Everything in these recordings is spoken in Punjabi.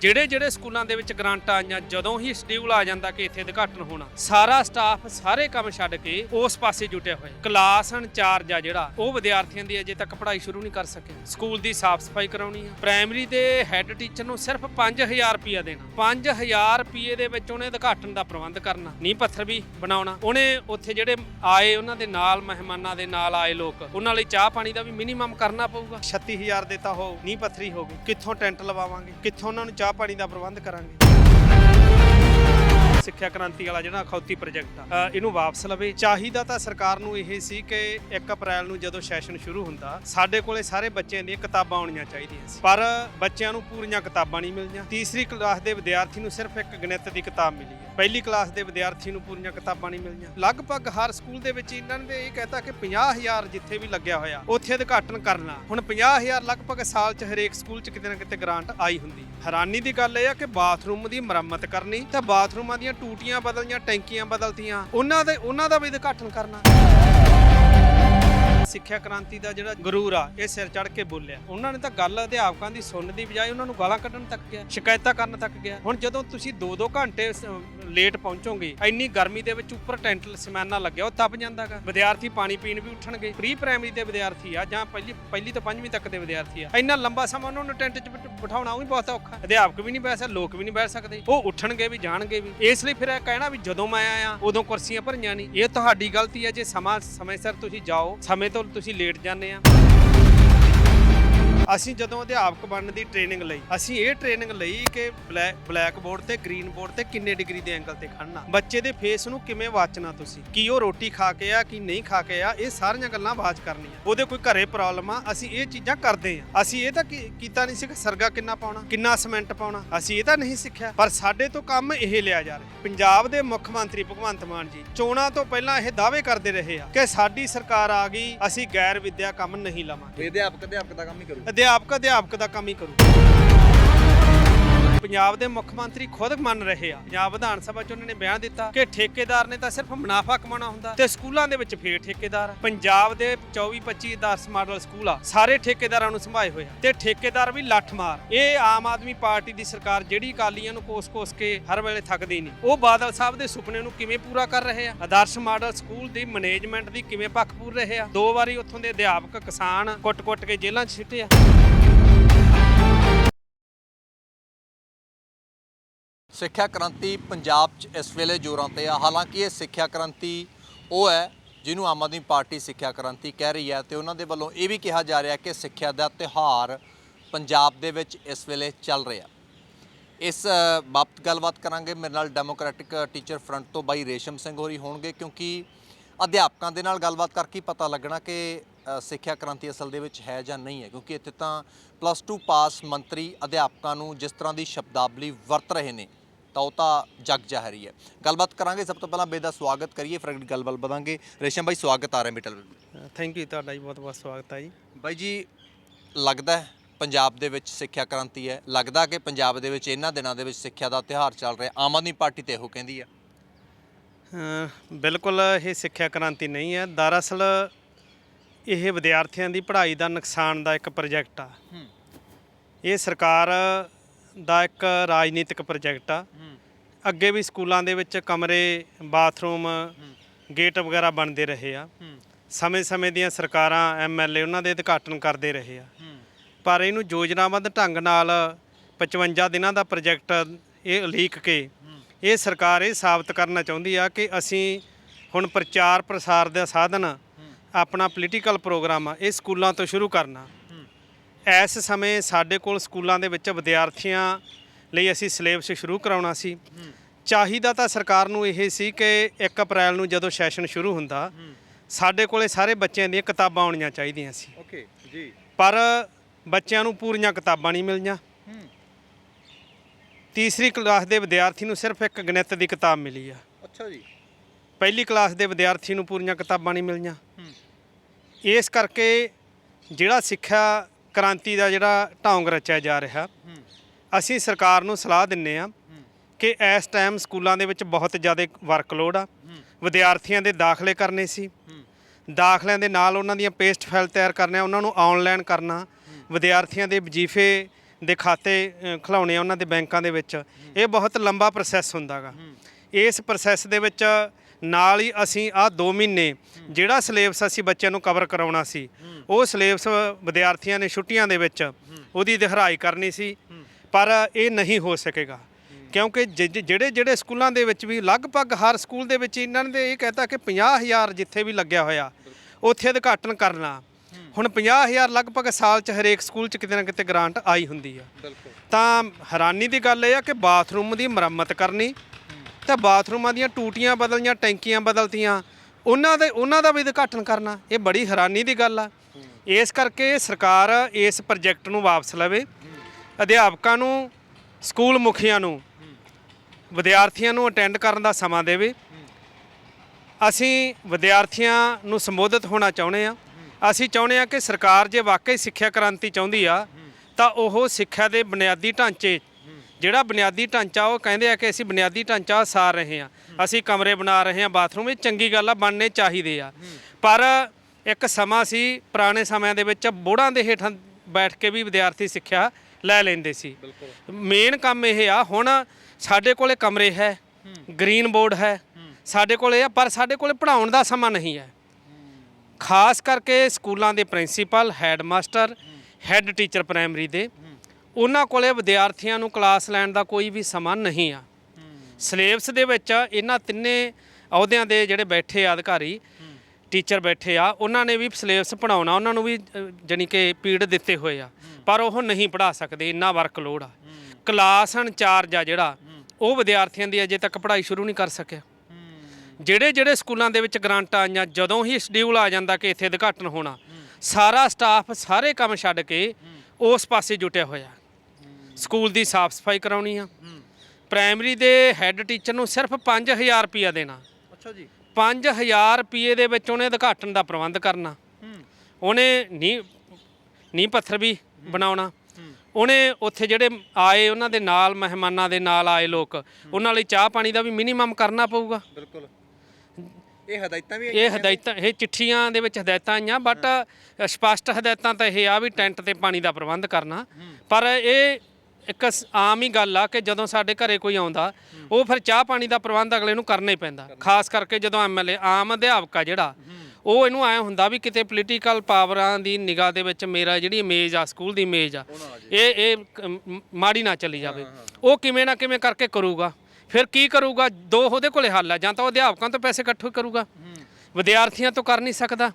ਜਿਹੜੇ ਜਿਹੜੇ ਸਕੂਲਾਂ ਦੇ ਵਿੱਚ ਗ੍ਰਾਂਟਾਂ ਆਈਆਂ, ਜਦੋਂ ਹੀ ਸ਼ਡਿਊਲ ਆ ਜਾਂਦਾ ਕਿ ਇੱਥੇ ਉਦਘਾਟਨ ਹੋਣਾ, ਸਾਰਾ ਸਟਾਫ ਸਾਰੇ ਕੰਮ ਛੱਡ ਕੇ ਉਸ ਪਾਸੇ ਜੁਟਿਆ ਹੋਇਆ ਕਲਾਸ ਇੰਚਾਰਜ ਆ ਜਿਹੜਾ, ਉਹ ਵਿਦਿਆਰਥੀਆਂ ਦੀ ਅਜੇ ਤੱਕ ਪੜ੍ਹਾਈ ਸ਼ੁਰੂ ਨਹੀਂ ਕਰ ਸਕੇ। ਸਕੂਲ ਦੀ ਸਾਫ਼ ਸਫ਼ਾਈ ਕਰਾਉਣੀ ਆ। ਪ੍ਰਾਇਮਰੀ ਦੇ ਹੈੱਡ ਟੀਚਰ ਨੂੰ ਸਿਰਫ 5000 ਰੁਪਇਆ ਦੇਣਾ। 5000 ਰੁਪਏ ਦੇ ਵਿੱਚ ਉਹਨੇ ਉਦਘਾਟਨ ਦਾ ਪ੍ਰਬੰਧ ਕਰਨਾ, ਨੀਂਹ ਪੱਥਰ ਵੀ ਬਣਾਉਣਾ। ਉਹਨੇ ਉੱਥੇ ਜਿਹੜੇ ਆਏ ਉਹਨਾਂ ਦੇ ਨਾਲ ਮਹਿਮਾਨਾਂ ਦੇ ਨਾਲ ਆਏ ਲੋਕ, ਉਹਨਾਂ ਲਈ ਚਾਹ ਪਾਣੀ ਦਾ ਵੀ ਮਿਨੀਮਮ ਕਰਨਾ ਪਊਗਾ। 36000 ਦੇ ਤਾਂ ਹੋ ਨੀਂਹ ਪੱਥਰੀ ਹੋ ਗਈ ਕਿੱਥੋਂ ਟੈਂਟ ਲਵਾਵਾਂਗੇ? ਕਿੱਥੋਂ ਉਹਨਾਂ ਨੂੰ ਚਾਹ ਪਾਣੀ ਦਾ ਪ੍ਰਬੰਧ ਕਰਾਂਗੇ। ਸਿੱਖਿਆ ਕ੍ਰਾਂਤੀ ਵਾਲਾ ਜਿਹੜਾ ਅਖੌਤੀ ਪ੍ਰੋਜੈਕਟ ਆ ਇਹਨੂੰ ਵਾਪਸ ਲਵੇ। ਚਾਹੀਦਾ ਤਾਂ ਸਰਕਾਰ ਨੂੰ ਇਹ ਸੀ ਕਿ 1 ਅਪ੍ਰੈਲ ਨੂੰ ਜਦੋਂ ਸੈਸ਼ਨ ਸ਼ੁਰੂ ਹੁੰਦਾ, ਸਾਡੇ ਕੋਲੇ ਸਾਰੇ ਬੱਚਿਆਂ ਦੀਆਂ ਕਿਤਾਬਾਂ ਆਉਣੀਆਂ ਚਾਹੀਦੀਆਂ ਸੀ। ਪਰ ਬੱਚਿਆਂ ਨੂੰ ਪੂਰੀਆਂ ਕਿਤਾਬਾਂ ਨਹੀਂ ਮਿਲੀਆਂ ਤੀਸਰੀ ਕਲਾਸ ਦੇ ਵਿਦਿਆਰਥੀ ਨੂੰ ਸਿਰਫ ਇੱਕ ਗਣਿਤ ਦੀ ਕਿਤਾਬ ਮਿਲੀ ਹੈ। ਪਹਿਲੀ ਕਲਾਸ ਦੇ ਵਿਦਿਆਰਥੀ ਨੂੰ ਪੂਰੀਆਂ ਕਿਤਾਬਾਂ ਨਹੀਂ ਮਿਲੀਆਂ ਲਗਭਗ ਹਰ ਸਕੂਲ ਦੇ ਵਿੱਚ ਇਹਨਾਂ ਨੇ ਇਹ ਕਹਿਤਾ ਕਿ 50000 ਜਿੱਥੇ ਵੀ ਲੱਗਿਆ ਹੋਇਆ, ਉੱਥੇ ਉਦਘਾਟਨ ਕਰਨਾ। ਹੁਣ 50000 ਲਗਭਗ ਸਾਲ 'ਚ ਹਰੇਕ ਸਕੂਲ 'ਚ ਕਿਤੇ ਨਾ ਕਿਤੇ ਗ੍ਰਾਂਟ ਆਈ ਹੁੰਦੀ ਹੈਰਾਨੀ ਦੀ ਗੱਲ ਇਹ ਆ ਕਿ ਬਾਥਰੂਮ ਦੀ ਮੁਰੰਮਤ ਕਰਨੀ ਤਾਂ ਬਾਥਰੂਮਾਂ ਦੀਆਂ ਟੂਟੀਆਂ ਬਦਲੀਆਂ ਟੈਂਕੀਆਂ ਬਦਲਤੀਆਂ ਉਹਨਾਂ ਦੇ ਉਹਨਾਂ ਦਾ ਵੀ ਉਦਘਾਟਨ ਕਰਨਾ। ਸਿੱਖਿਆ ਕ੍ਰਾਂਤੀ ਦਾ ਜਿਹੜਾ ਗਰੂਰ ਆ, ਇਹ ਸਿਰ ਚੜ ਕੇ ਬੋਲਿਆ। ਉਹਨਾਂ ਨੇ ਤਾਂ ਗੱਲ ਅਧਿਆਪਕਾਂ ਦੀ ਸੁਣਨ ਦੀ ਬਜਾਏ ਉਹਨਾਂ ਨੂੰ ਗਾਲਾਂ ਕੱਢਣ ਤੱਕ ਗਿਆ ਸ਼ਿਕਾਇਤਾਂ ਕਰਨ ਤੱਕ ਗਿਆ ਹੁਣ ਜਦੋਂ ਤੁਸੀਂ 2-2 ਘੰਟੇ ਲੇਟ ਪਹੁੰਚੋਗੇ, ਇੰਨੀ ਗਰਮੀ ਦੇ ਵਿੱਚ ਉੱਪਰ ਟੈਂਟ ਸਮਾਨਾ ਲੱਗਿਆ, ਉਹ ਤਪ ਜਾਂਦਾਗਾ। ਵਿਦਿਆਰਥੀ ਪਾਣੀ ਪੀਣ ਵੀ ਉੱਠਣਗੇ। ਪ੍ਰੀ ਪ੍ਰਾਇਮਰੀ ਦੇ ਵਿਦਿਆਰਥੀ ਆ, ਜਾਂ ਪਹਿਲੀ ਪਹਿਲੀ ਤੋਂ ਪੰਜਵੀਂ ਤੱਕ ਦੇ ਵਿਦਿਆਰਥੀ ਆ, ਇੰਨਾ ਲੰਬਾ ਸਮਾਂ ਉਹਨਾਂ ਨੂੰ ਟੈਂਟ 'ਚ ਬਿਠਾਉਣਾ ਉਹ ਵੀ ਬਹੁਤ ਔਖਾ। ਅਧਿਆਪਕ ਵੀ ਨਹੀਂ ਬਹਿ ਸਕਦੇ, ਲੋਕ ਵੀ ਨਹੀਂ ਬਹਿ ਸਕਦੇ। ਉਹ ਉੱਠਣਗੇ ਵੀ, ਜਾਣਗੇ ਵੀ। ਇਸ ਲਈ ਫਿਰ ਇਹ ਕਹਿਣਾ ਵੀ ਜਦੋਂ ਮੈਂ ਆਇਆ, ਉਦੋਂ ਕੁਰਸੀਆਂ ਭਰੀਆਂ ਨਹੀਂ। ਇਹ ਤੁਹਾਡੀ ਗਲਤੀ ਹੈ, ਜੇ ਸਮਾਂ, ਸਮੇਂ ਸਿਰ ਤੁਸੀਂ ਜਾਓ, ਸਮੇਂ ਤੋਂ ਤੁਸੀਂ ਲੇਟ ਜਾਂਦੇ ਆ। ਅਸੀਂ ਜਦੋਂ ਅਧਿਆਪਕ ਬਣਨ ਦੀ ਟ੍ਰੇਨਿੰਗ ਲਈ, ਅਸੀਂ ਇਹ ਟ੍ਰੇਨਿੰਗ ਲਈ ਕਿ ਬਲੈਕ ਬੋਰਡ ਤੇ ਗ੍ਰੀਨ ਬੋਰਡ ਤੇ ਕਿੰਨੇ ਡਿਗਰੀ ਦੇ ਐਂਗਲ ਤੇ ਖੜਨਾ ਬੱਚੇ ਦੇ ਫੇਸ ਨੂੰ ਕਿਵੇਂ ਵਾਚਣਾ ਤੁਸੀਂ? ਕੀ ਉਹ ਰੋਟੀ ਖਾ ਕੇ ਆ, ਕੀ ਨਹੀਂ ਖਾ ਕੇ ਆ, ਇਹ ਸਾਰੀਆਂ ਗੱਲਾਂ ਬਾਅਦ ਕਰਨੀਆਂ। ਉਹਦੇ ਕੋਈ ਘਰੇ ਪ੍ਰੋਬਲਮ ਆ, ਅਸੀਂ ਇਹ ਚੀਜ਼ਾਂ ਕਰਦੇ ਆ ਅਸੀਂ ਇਹ ਤਾਂ ਕੀਤਾ ਨਹੀਂ ਸੀ ਕਿ ਸਰਗਾ ਕਿੰਨਾ ਪਾਉਣਾ, ਕਿੰਨਾ ਸੀਮੈਂਟ ਪਾਉਣਾ। ਅਸੀਂ ਇਹ ਤਾਂ ਨਹੀਂ ਸਿੱਖਿਆ। ਪਰ ਸਾਡੇ ਤੋਂ ਕੰਮ ਇਹ ਲਿਆ ਜਾ ਰਿਹਾ। ਪੰਜਾਬ ਦੇ ਮੁੱਖ ਮੰਤਰੀ ਭਗਵੰਤ ਮਾਨ ਜੀ ਚੋਣਾਂ ਤੋਂ ਪਹਿਲਾਂ ਇਹ ਦਾਅਵੇ ਕਰਦੇ ਰਹੇ ਆ ਕਿ ਸਾਡੀ ਸਰਕਾਰ ਆ ਗਈ, ਅਸੀਂ ਗੈਰ ਵਿਦਿਆ ਕੰਮ ਨਹੀਂ ਲਵਾਂਗੇ। ਅਧਿਆਪਕ ਅਧਿਆਪਕ ਦਾ ਕੰਮ ਹੀ ਕਰੂ ਅਧਿਆਪਕ ਅਧਿਆਪਕ ਦਾ ਕੰਮ ਹੀ ਕਰੂ। ਪੰਜਾਬ ਦੇ ਮੁੱਖ ਮੰਤਰੀ ਖੁਦ ਮੰਨ ਰਹੇ ਆ। ਪੰਜਾਬ ਵਿਧਾਨ ਸਭਾ 'ਚ ਉਹਨਾਂ ਨੇ ਬਿਆਨ ਦਿੱਤਾ ਕਿ ਠੇਕੇਦਾਰ ਨੇ ਤਾਂ ਸਿਰਫ ਮੁਨਾਫਾ ਕਮਾਉਣਾ ਹੁੰਦਾ ਤੇ ਸਕੂਲਾਂ ਦੇ ਵਿੱਚ ਫੇਰ ਠੇਕੇਦਾਰ ਪੰਜਾਬ ਦੇ 24 25 10 ਮਾਡਲ ਸਕੂਲ ਆ, ਸਾਰੇ ਠੇਕੇਦਾਰਾਂ ਨੂੰ ਸੰਭਾਏ ਹੋਏ ਆ ਤੇ ਠੇਕੇਦਾਰ ਵੀ ਲੱਠ ਮਾਰ। ਇਹ ਆਮ ਆਦਮੀ ਪਾਰਟੀ ਦੀ ਸਰਕਾਰ ਜਿਹੜੀ ਅਕਾਲੀਆਂ ਨੂੰ ਕੋਸ-ਕੋਸ ਕੇ ਹਰ ਵੇਲੇ ਥੱਕਦੀ ਨਹੀਂ। ਉਹ ਬਾਦਲ ਸਾਹਿਬ ਦੇ ਸੁਪਨੇ ਨੂੰ ਕਿਵੇਂ ਪੂਰਾ ਕਰ ਰਹੇ ਆ? ਆਦਰਸ਼ ਮਾਡਲ ਸਕੂਲ ਦੀ ਮੈਨੇਜਮੈਂਟ ਦੀ ਕਿਵੇਂ ਪੱਖ ਪੂਰ ਰਹੇ ਆ? ਦੋ ਵਾਰੀ ਉੱਥੋਂ ਦੇ ਅਧਿਆਪਕ ਕਿਸਾਨ ਕੁੱਟ-ਕੁੱਟ ਕੇ ਜੇਲ੍ਹਾਂ 'ਚ ਸਿੱਟੇ ਆ। ਸਿੱਖਿਆ ਕ੍ਰਾਂਤੀ ਪੰਜਾਬ 'ਚ ਇਸ ਵੇਲੇ ਜ਼ੋਰਾਂ ਤੇ ਆ। ਹਾਲਾਂਕਿ ਇਹ ਸਿੱਖਿਆ ਕ੍ਰਾਂਤੀ ਉਹ ਹੈ ਜਿਹਨੂੰ ਆਮ ਆਦਮੀ ਪਾਰਟੀ ਸਿੱਖਿਆ ਕ੍ਰਾਂਤੀ ਕਹਿ ਰਹੀ ਹੈ ਤੇ ਉਹਨਾਂ ਦੇ ਵੱਲੋਂ ਇਹ ਵੀ ਕਿਹਾ ਜਾ ਰਿਹਾ ਕਿ ਸਿੱਖਿਆ ਦਾ ਤਿਉਹਾਰ ਪੰਜਾਬ ਦੇ ਵਿੱਚ ਇਸ ਵੇਲੇ ਚੱਲ ਰਿਹਾ। ਇਸ ਅ, ਬਾਬਤ ਗੱਲਬਾਤ ਕਰਾਂਗੇ। ਮੇਰੇ ਨਾਲ ਡੈਮੋਕ੍ਰੈਟਿਕ ਟੀਚਰ ਫਰੰਟ ਤੋਂ ਬਾਈ ਰੇਸ਼ਮ ਸਿੰਘ ਹੋਰੀ ਹੋਣਗੇ ਕਿਉਂਕਿ ਅਧਿਆਪਕਾਂ ਦੇ ਨਾਲ ਗੱਲਬਾਤ ਕਰਕੇ ਪਤਾ ਲੱਗਣਾ ਕਿ ਸਿੱਖਿਆ ਕ੍ਰਾਂਤੀ ਅਸਲ ਦੇ ਵਿੱਚ ਹੈ ਜਾਂ ਨਹੀਂ ਹੈ ਕਿਉਂਕਿ ਇੱਥੇ ਤਾਂ ਪਲੱਸ 2 ਪਾਸ ਮੰਤਰੀ ਅਧਿਆਪਕਾਂ ਨੂੰ ਜਿਸ ਤਰ੍ਹਾਂ ਦੀ ਸ਼ਬਦਾਵਲੀ ਵਰਤ ਰਹੇ ਨੇ। ਤਾਂ ਉਹ ਤਾਂ ਜਗ ਜਾਹਰੀ ਹੈ। ਗੱਲਬਾਤ ਕਰਾਂਗੇ ਸਭ ਤੋਂ ਪਹਿਲਾਂ ਬੇਦਾ ਸਵਾਗਤ ਕਰੀਏ ਫਿਰ ਗੱਲਬਾਤ ਵਧਾਂਗੇ। ਰੇਸ਼ਮ ਬਾਈ ਸਵਾਗਤ ਆ ਰਿਹਾ ਮਿਟਲ ਥੈਂਕ ਯੂ ਤੁਹਾਡਾ ਜੀ ਬਹੁਤ ਬਹੁਤ ਸਵਾਗਤ ਹੈ ਜੀ। ਬਾਈ ਜੀ ਲੱਗਦਾ ਹੈ ਪੰਜਾਬ ਦੇ ਵਿੱਚ ਸਿੱਖਿਆ ਕ੍ਰਾਂਤੀ ਹੈ? ਲੱਗਦਾ ਕਿ ਪੰਜਾਬ ਦੇ ਵਿੱਚ ਇਹਨਾਂ ਦਿਨਾਂ ਦੇ ਵਿੱਚ ਸਿੱਖਿਆ ਦਾ ਤਿਉਹਾਰ ਚੱਲ ਰਿਹਾ? ਆਮ ਆਦਮੀ ਪਾਰਟੀ ਤੇ ਇਹੋ ਕਹਿੰਦੀ ਆ ਬਿਲਕੁਲ ਇਹ ਸਿੱਖਿਆ ਕ੍ਰਾਂਤੀ ਨਹੀਂ ਹੈ। ਦਰਅਸਲ ਇਹ ਵਿਦਿਆਰਥੀਆਂ ਦੀ ਪੜ੍ਹਾਈ ਦਾ ਨੁਕਸਾਨ ਦਾ ਇੱਕ ਪ੍ਰੋਜੈਕਟ ਆ। ਇਹ ਸਰਕਾਰ ਦਾ ਇੱਕ ਰਾਜਨੀਤਿਕ ਪ੍ਰੋਜੈਕਟ ਆ। ਅੱਗੇ ਵੀ ਸਕੂਲਾਂ ਦੇ ਵਿੱਚ ਕਮਰੇ ਬਾਥਰੂਮ ਗੇਟ ਵਗੈਰਾ ਬਣਦੇ ਰਹੇ ਆ। ਸਮੇਂ-ਸਮੇਂ ਦੀਆਂ ਸਰਕਾਰਾਂ ਐਮਐਲਏ ਉਹਨਾਂ ਦੇ ਉਦਘਾਟਨ ਕਰਦੇ ਰਹੇ ਆ। ਪਰ ਇਹਨੂੰ ਯੋਜਨਾਬੱਧ ਢੰਗ ਨਾਲ 55 ਦਿਨਾਂ ਦਾ ਪ੍ਰੋਜੈਕਟ ਇਹ ਲੀਕ ਕੇ ਇਹ ਸਰਕਾਰ ਇਹ ਸਾਬਤ ਕਰਨਾ ਚਾਹੁੰਦੀ ਆ ਕਿ ਅਸੀਂ ਹੁਣ ਪ੍ਰਚਾਰ ਪ੍ਰਸਾਰ ਦਾ ਸਾਧਨ ਆਪਣਾ ਪੋਲੀਟੀਕਲ ਪ੍ਰੋਗਰਾਮ ਆ ਇਹ ਸਕੂਲਾਂ ਤੋਂ ਸ਼ੁਰੂ ਕਰਨਾ। ਇਸ ਸਮੇਂ ਸਾਡੇ ਕੋਲ ਸਕੂਲਾਂ ਦੇ ਵਿੱਚ ਵਿਦਿਆਰਥੀਆਂ ਲਈ ਅਸੀਂ ਸਿਲੇਬਸ ਸ਼ੁਰੂ ਕਰਾਉਣਾ ਸੀ। ਚਾਹੀਦਾ ਤਾਂ ਸਰਕਾਰ ਨੂੰ ਇਹ ਸੀ ਕਿ 1 ਅਪ੍ਰੈਲ ਨੂੰ ਜਦੋਂ ਸੈਸ਼ਨ ਸ਼ੁਰੂ ਹੁੰਦਾ ਸਾਡੇ ਕੋਲੇ ਸਾਰੇ ਬੱਚਿਆਂ ਦੀਆਂ ਕਿਤਾਬਾਂ ਆਉਣੀਆਂ ਚਾਹੀਦੀਆਂ ਸੀ। ਓਕੇ ਜੀ। ਪਰ ਬੱਚਿਆਂ ਨੂੰ ਪੂਰੀਆਂ ਕਿਤਾਬਾਂ ਨਹੀਂ ਮਿਲੀਆਂ। ਤੀਸਰੀ ਕਲਾਸ ਦੇ ਵਿਦਿਆਰਥੀ ਨੂੰ ਸਿਰਫ ਇੱਕ ਗਣਿਤ ਦੀ ਕਿਤਾਬ ਮਿਲੀ ਆ। ਅੱਛਾ ਜੀ। ਪਹਿਲੀ ਕਲਾਸ ਦੇ ਵਿਦਿਆਰਥੀ ਨੂੰ ਪੂਰੀਆਂ ਕਿਤਾਬਾਂ ਨਹੀਂ ਮਿਲੀਆਂ। ਇਸ ਕਰਕੇ ਜਿਹੜਾ ਸਿੱਖਿਆ ਕ੍ਰਾਂਤੀ ਦਾ ਜਿਹੜਾ ਢੌਂਗ ਰਚਿਆ ਜਾ ਰਿਹਾ। ਅਸੀਂ ਸਰਕਾਰ ਨੂੰ ਸਲਾਹ ਦਿੰਨੇ ਆ ਕਿ ਇਸ ਟਾਈਮ ਸਕੂਲਾਂ ਦੇ ਵਿੱਚ ਬਹੁਤ ਜ਼ਿਆਦਾ ਵਰਕਲੋਡ ਆ। ਵਿਦਿਆਰਥੀਆਂ ਦੇ ਦਾਖਲੇ ਕਰਨੇ ਸੀ। ਦਾਖਲਿਆਂ ਦੇ ਨਾਲ ਉਹਨਾਂ ਦੀਆਂ ਪੇਸਟ ਫਾਈਲ ਤਿਆਰ ਕਰਨੇ ਉਹਨਾਂ ਨੂੰ ਆਨਲਾਈਨ ਕਰਨਾ। ਵਿਦਿਆਰਥੀਆਂ ਦੇ ਵਜ਼ੀਫੇ ਦੇ ਖਾਤੇ ਅ, ਖਿਲਾਉਣੇ ਆ ਉਹਨਾਂ ਦੇ ਬੈਂਕਾਂ ਦੇ ਵਿੱਚ। ਇਹ ਬਹੁਤ ਲੰਬਾ ਪ੍ਰੋਸੈਸ ਹੁੰਦਾਗਾ ਇਸ ਪ੍ਰੋਸੈਸ ਦੇ ਵਿੱਚ ਨਾਲ ਹੀ ਅਸੀਂ ਆਹ 2 ਮਹੀਨੇ ਜਿਹੜਾ ਸਿਲੇਬਸ ਅਸੀਂ ਬੱਚਿਆਂ ਨੂੰ ਕਵਰ ਕਰਾਉਣਾ ਸੀ ਉਹ ਸਿਲੇਬਸ ਵਿਦਿਆਰਥੀਆਂ ਨੇ ਛੁੱਟੀਆਂ ਦੇ ਵਿੱਚ ਉਹਦੀ ਦਿਖਰਾਈ ਕਰਨੀ ਸੀ ਪਰ ਇਹ ਨਹੀਂ ਹੋ ਸਕੇਗਾ। ਕਿਉਂਕਿ ਜਿਹੜੇ ਜਿਹੜੇ ਸਕੂਲਾਂ ਦੇ ਵਿੱਚ ਵੀ ਲਗਭਗ ਹਰ ਸਕੂਲ ਦੇ ਵਿੱਚ ਇਹਨਾਂ ਨੇ ਇਹ ਕਹਿਤਾ ਕਿ 50000 ਜਿੱਥੇ ਵੀ ਲੱਗਿਆ ਹੋਇਆ ਉੱਥੇ ਉਦਘਾਟਨ ਕਰਨਾ। ਹੁਣ 50000 ਲਗਭਗ ਸਾਲ 'ਚ ਹਰੇਕ ਸਕੂਲ 'ਚ ਕਿਤੇ ਨਾ ਕਿਤੇ ਗ੍ਰਾਂਟ ਆਈ ਹੁੰਦੀ ਆ ਤਾਂ ਹੈਰਾਨੀ ਦੀ ਗੱਲ ਇਹ ਆ ਕਿ ਬਾਥਰੂਮ ਦੀ ਮੁਰੰਮਤ ਕਰਨੀ ਤਾਂ ਬਾਥਰੂਮਾਂ ਦੀਆਂ ਟੂਟੀਆਂ ਬਦਲੀਆਂ ਟੈਂਕੀਆਂ ਬਦਲਤੀਆਂ, ਉਹਨਾਂ ਦੇ ਉਹਨਾਂ ਦਾ ਵੀ ਉਦਘਾਟਨ ਕਰਨਾ, ਇਹ ਬੜੀ ਹੈਰਾਨੀ ਦੀ ਗੱਲ ਆ। ਇਸ ਕਰਕੇ ਸਰਕਾਰ ਇਸ ਪ੍ਰੋਜੈਕਟ ਨੂੰ ਵਾਪਸ ਲਵੇ। ਅਧਿਆਪਕਾਂ ਨੂੰ, ਸਕੂਲ ਮੁਖੀਆਂ ਨੂੰ, ਵਿਦਿਆਰਥੀਆਂ ਨੂੰ ਅਟੈਂਡ ਕਰਨ ਦਾ ਸਮਾਂ ਦੇਵੇ। ਅਸੀਂ ਵਿਦਿਆਰਥੀਆਂ ਨੂੰ ਸੰਬੋਧਿਤ ਹੋਣਾ ਚਾਹੁੰਦੇ ਆ ਅਸੀਂ ਚਾਹੁੰਦੇ ਆ ਕਿ ਸਰਕਾਰ ਜੇ ਵਾਕਈ ਸਿੱਖਿਆ ਕ੍ਰਾਂਤੀ ਚਾਹੁੰਦੀ ਆ, ਤਾਂ ਉਹ ਸਿੱਖਿਆ ਦੇ ਬੁਨਿਆਦੀ ਢਾਂਚੇ ਜਿਹੜਾ ਬੁਨਿਆਦੀ ਢਾਂਚਾ ਉਹ ਕਹਿੰਦੇ ਆ ਕਿ ਅਸੀਂ ਬੁਨਿਆਦੀ ਢਾਂਚਾ ਸਾਰ ਰਹੇ ਆ ਅਸੀਂ ਕਮਰੇ ਬਣਾ ਰਹੇ ਆ ਬਾਥਰੂਮ ਇਹ ਚੰਗੀ ਗੱਲ ਆ ਬਣਨੇ ਚਾਹੀਦੇ ਆ। ਪਰ ਇੱਕ ਸਮਾਂ ਸੀ ਪੁਰਾਣੇ ਸਮਿਆਂ ਦੇ ਵਿੱਚ ਬੋੜਾਂ ਦੇ ਹੇਠਾਂ ਬੈਠ ਕੇ ਵੀ ਵਿਦਿਆਰਥੀ ਸਿੱਖਿਆ ਲੈ ਲੈਂਦੇ ਸੀ। ਮੇਨ ਕੰਮ ਇਹ ਆ ਹੁਣ ਸਾਡੇ ਕੋਲੇ ਕਮਰੇ ਹੈ ਗ੍ਰੀਨ ਬੋਰਡ ਹੈ ਸਾਡੇ ਕੋਲ ਆ ਪਰ ਸਾਡੇ ਕੋਲੇ ਪੜਾਉਣ ਦਾ ਸਮਾਂ ਨਹੀਂ ਹੈ। ਖਾਸ ਕਰਕੇ ਸਕੂਲਾਂ ਦੇ principal headmaster head teacher primary ਦੇ। ਉਹਨਾਂ ਕੋਲੇ ਵਿਦਿਆਰਥੀਆਂ ਨੂੰ ਕਲਾਸ ਲੈਣ ਦਾ ਕੋਈ ਵੀ ਸਮਾਂ ਨਹੀਂ ਆ। ਸਿਲੇਬਸ ਦੇ ਵਿੱਚ ਇਹਨਾਂ ਤਿੰਨੇ ਅਹੁਦਿਆਂ ਦੇ ਜਿਹੜੇ ਬੈਠੇ ਆ ਅਧਿਕਾਰੀ ਟੀਚਰ ਬੈਠੇ ਆ ਉਹਨਾਂ ਨੇ ਵੀ ਸਿਲੇਬਸ ਪੜਾਉਣਾ ਉਹਨਾਂ ਨੂੰ ਵੀ ਅ, ਜਾਣੀ ਕਿ ਪੀੜ ਦਿੱਤੇ ਹੋਏ ਆ। ਪਰ ਉਹ ਨਹੀਂ ਪੜਾ ਸਕਦੇ ਇੰਨਾ ਵਰਕਲੋਡ ਆ। ਕਲਾਸ ਇੰਚਾਰਜ ਆ ਜਿਹੜਾ ਉਹ ਵਿਦਿਆਰਥੀਆਂ ਦੀ ਅਜੇ ਤੱਕ ਪੜ੍ਹਾਈ ਸ਼ੁਰੂ ਨਹੀਂ ਕਰ ਸਕਿਆ। ਜਿਹੜੇ ਜਿਹੜੇ ਸਕੂਲਾਂ ਦੇ ਵਿੱਚ ਗ੍ਰਾਂਟਾਂ ਆਈਆਂ ਜਦੋਂ ਹੀ ਸ਼ਡਿਊਲ ਆ ਜਾਂਦਾ ਕਿ ਇੱਥੇ ਉਦਘਾਟਨ ਹੋਣਾ ਸਾਰਾ ਸਟਾਫ ਸਾਰੇ ਕੰਮ ਛੱਡ ਕੇ ਉਸ ਪਾਸੇ ਜੁਟਿਆ ਹੋਇਆ। ਸਕੂਲ ਦੀ ਸਾਫ਼ ਸਫ਼ਾਈ ਕਰਾਉਣੀ ਆ। ਪ੍ਰਾਇਮਰੀ ਦੇ ਹੈੱਡ ਟੀਚਰ ਨੂੰ ਸਿਰਫ 5000 ਰੁਪਿਆ ਦੇਣਾ। ਅੱਛਾ ਜੀ। 5000 ਰੁਪਏ ਦੇ ਵਿੱਚ ਉਹਨੇ ਉਦਘਾਟਨ ਦਾ ਪ੍ਰਬੰਧ ਕਰਨਾ। ਉਹਨੇ ਨੀ ਨੀ ਪੱਥਰ ਵੀ ਬਣਾਉਣਾ। ਉਹਨੇ ਉੱਥੇ ਜਿਹੜੇ ਆਏ ਉਹਨਾਂ ਦੇ ਨਾਲ ਮਹਿਮਾਨਾਂ ਦੇ ਨਾਲ ਆਏ ਲੋਕ ਉਹਨਾਂ ਲਈ ਚਾਹ ਪਾਣੀ ਦਾ ਵੀ ਮਿਨੀਮਮ ਕਰਨਾ ਪਊਗਾ। ਬਿਲਕੁਲ। ਇਹ ਹਦਾਇਤਾਂ ਵੀ ਇਹ ਹਦਾਇਤਾਂ ਇਹ ਚਿੱਠੀਆਂ ਦੇ ਵਿੱਚ ਹਦਾਇਤਾਂ ਆਈਆਂ ਬਟ ਸਪਸ਼ਟ ਹਦਾਇਤਾਂ ਤਾਂ ਇਹ ਆ ਵੀ ਟੈਂਟ ਤੇ ਪਾਣੀ ਦਾ ਪ੍ਰਬੰਧ ਕਰਨਾ। ਪਰ ਇਹ ਇੱਕ ਸ- ਆਮ ਹੀ ਗੱਲ ਆ ਕਿ ਜਦੋਂ ਸਾਡੇ ਘਰੇ ਕੋਈ ਆਉਂਦਾ ਉਹ ਫਿਰ ਚਾਹ ਪਾਣੀ ਦਾ ਪ੍ਰਬੰਧ ਅਗਲੇ ਨੂੰ ਕਰਨਾ ਹੀ ਪੈਂਦਾ। ਖਾਸ ਕਰਕੇ ਜਦੋਂ ਐਮਐਲਏ ਆਮ ਅਧਿਆਪਕ ਆ ਜਿਹੜਾ ਉਹ ਇਹਨੂੰ ਐ ਹੁੰਦਾ ਵੀ ਕਿਤੇ ਪੋਲੀਟੀਕਲ ਪਾਵਰਾਂ ਦੀ ਨਿਗਾਹ ਦੇ ਵਿੱਚ ਮੇਰਾ ਜਿਹੜੀ ਇਮੇਜ ਆ ਸਕੂਲ ਦੀ ਇਮੇਜ ਆ ਇਹ ਇਹ ਕ- ਮ- ਮਾੜੀ ਨਾ ਚੱਲੀ ਜਾਵੇ। ਉਹ ਕਿਵੇਂ ਨਾ ਕਿਵੇਂ ਕਰਕੇ ਕਰੂਗਾ। ਫਿਰ ਕੀ ਕਰੂਗਾ? ਦੋ ਉਹਦੇ ਕੋਲੇ ਹੱਲ ਆ ਜਾਂ ਤਾਂ ਉਹ ਅਧਿਆਪਕਾਂ ਤੋਂ ਪੈਸੇ ਇਕੱਠੇ ਕਰੂਗਾ। ਵਿਦਿਆਰਥੀਆਂ ਤੋਂ ਕਰ ਨਹੀਂ ਸਕਦਾ।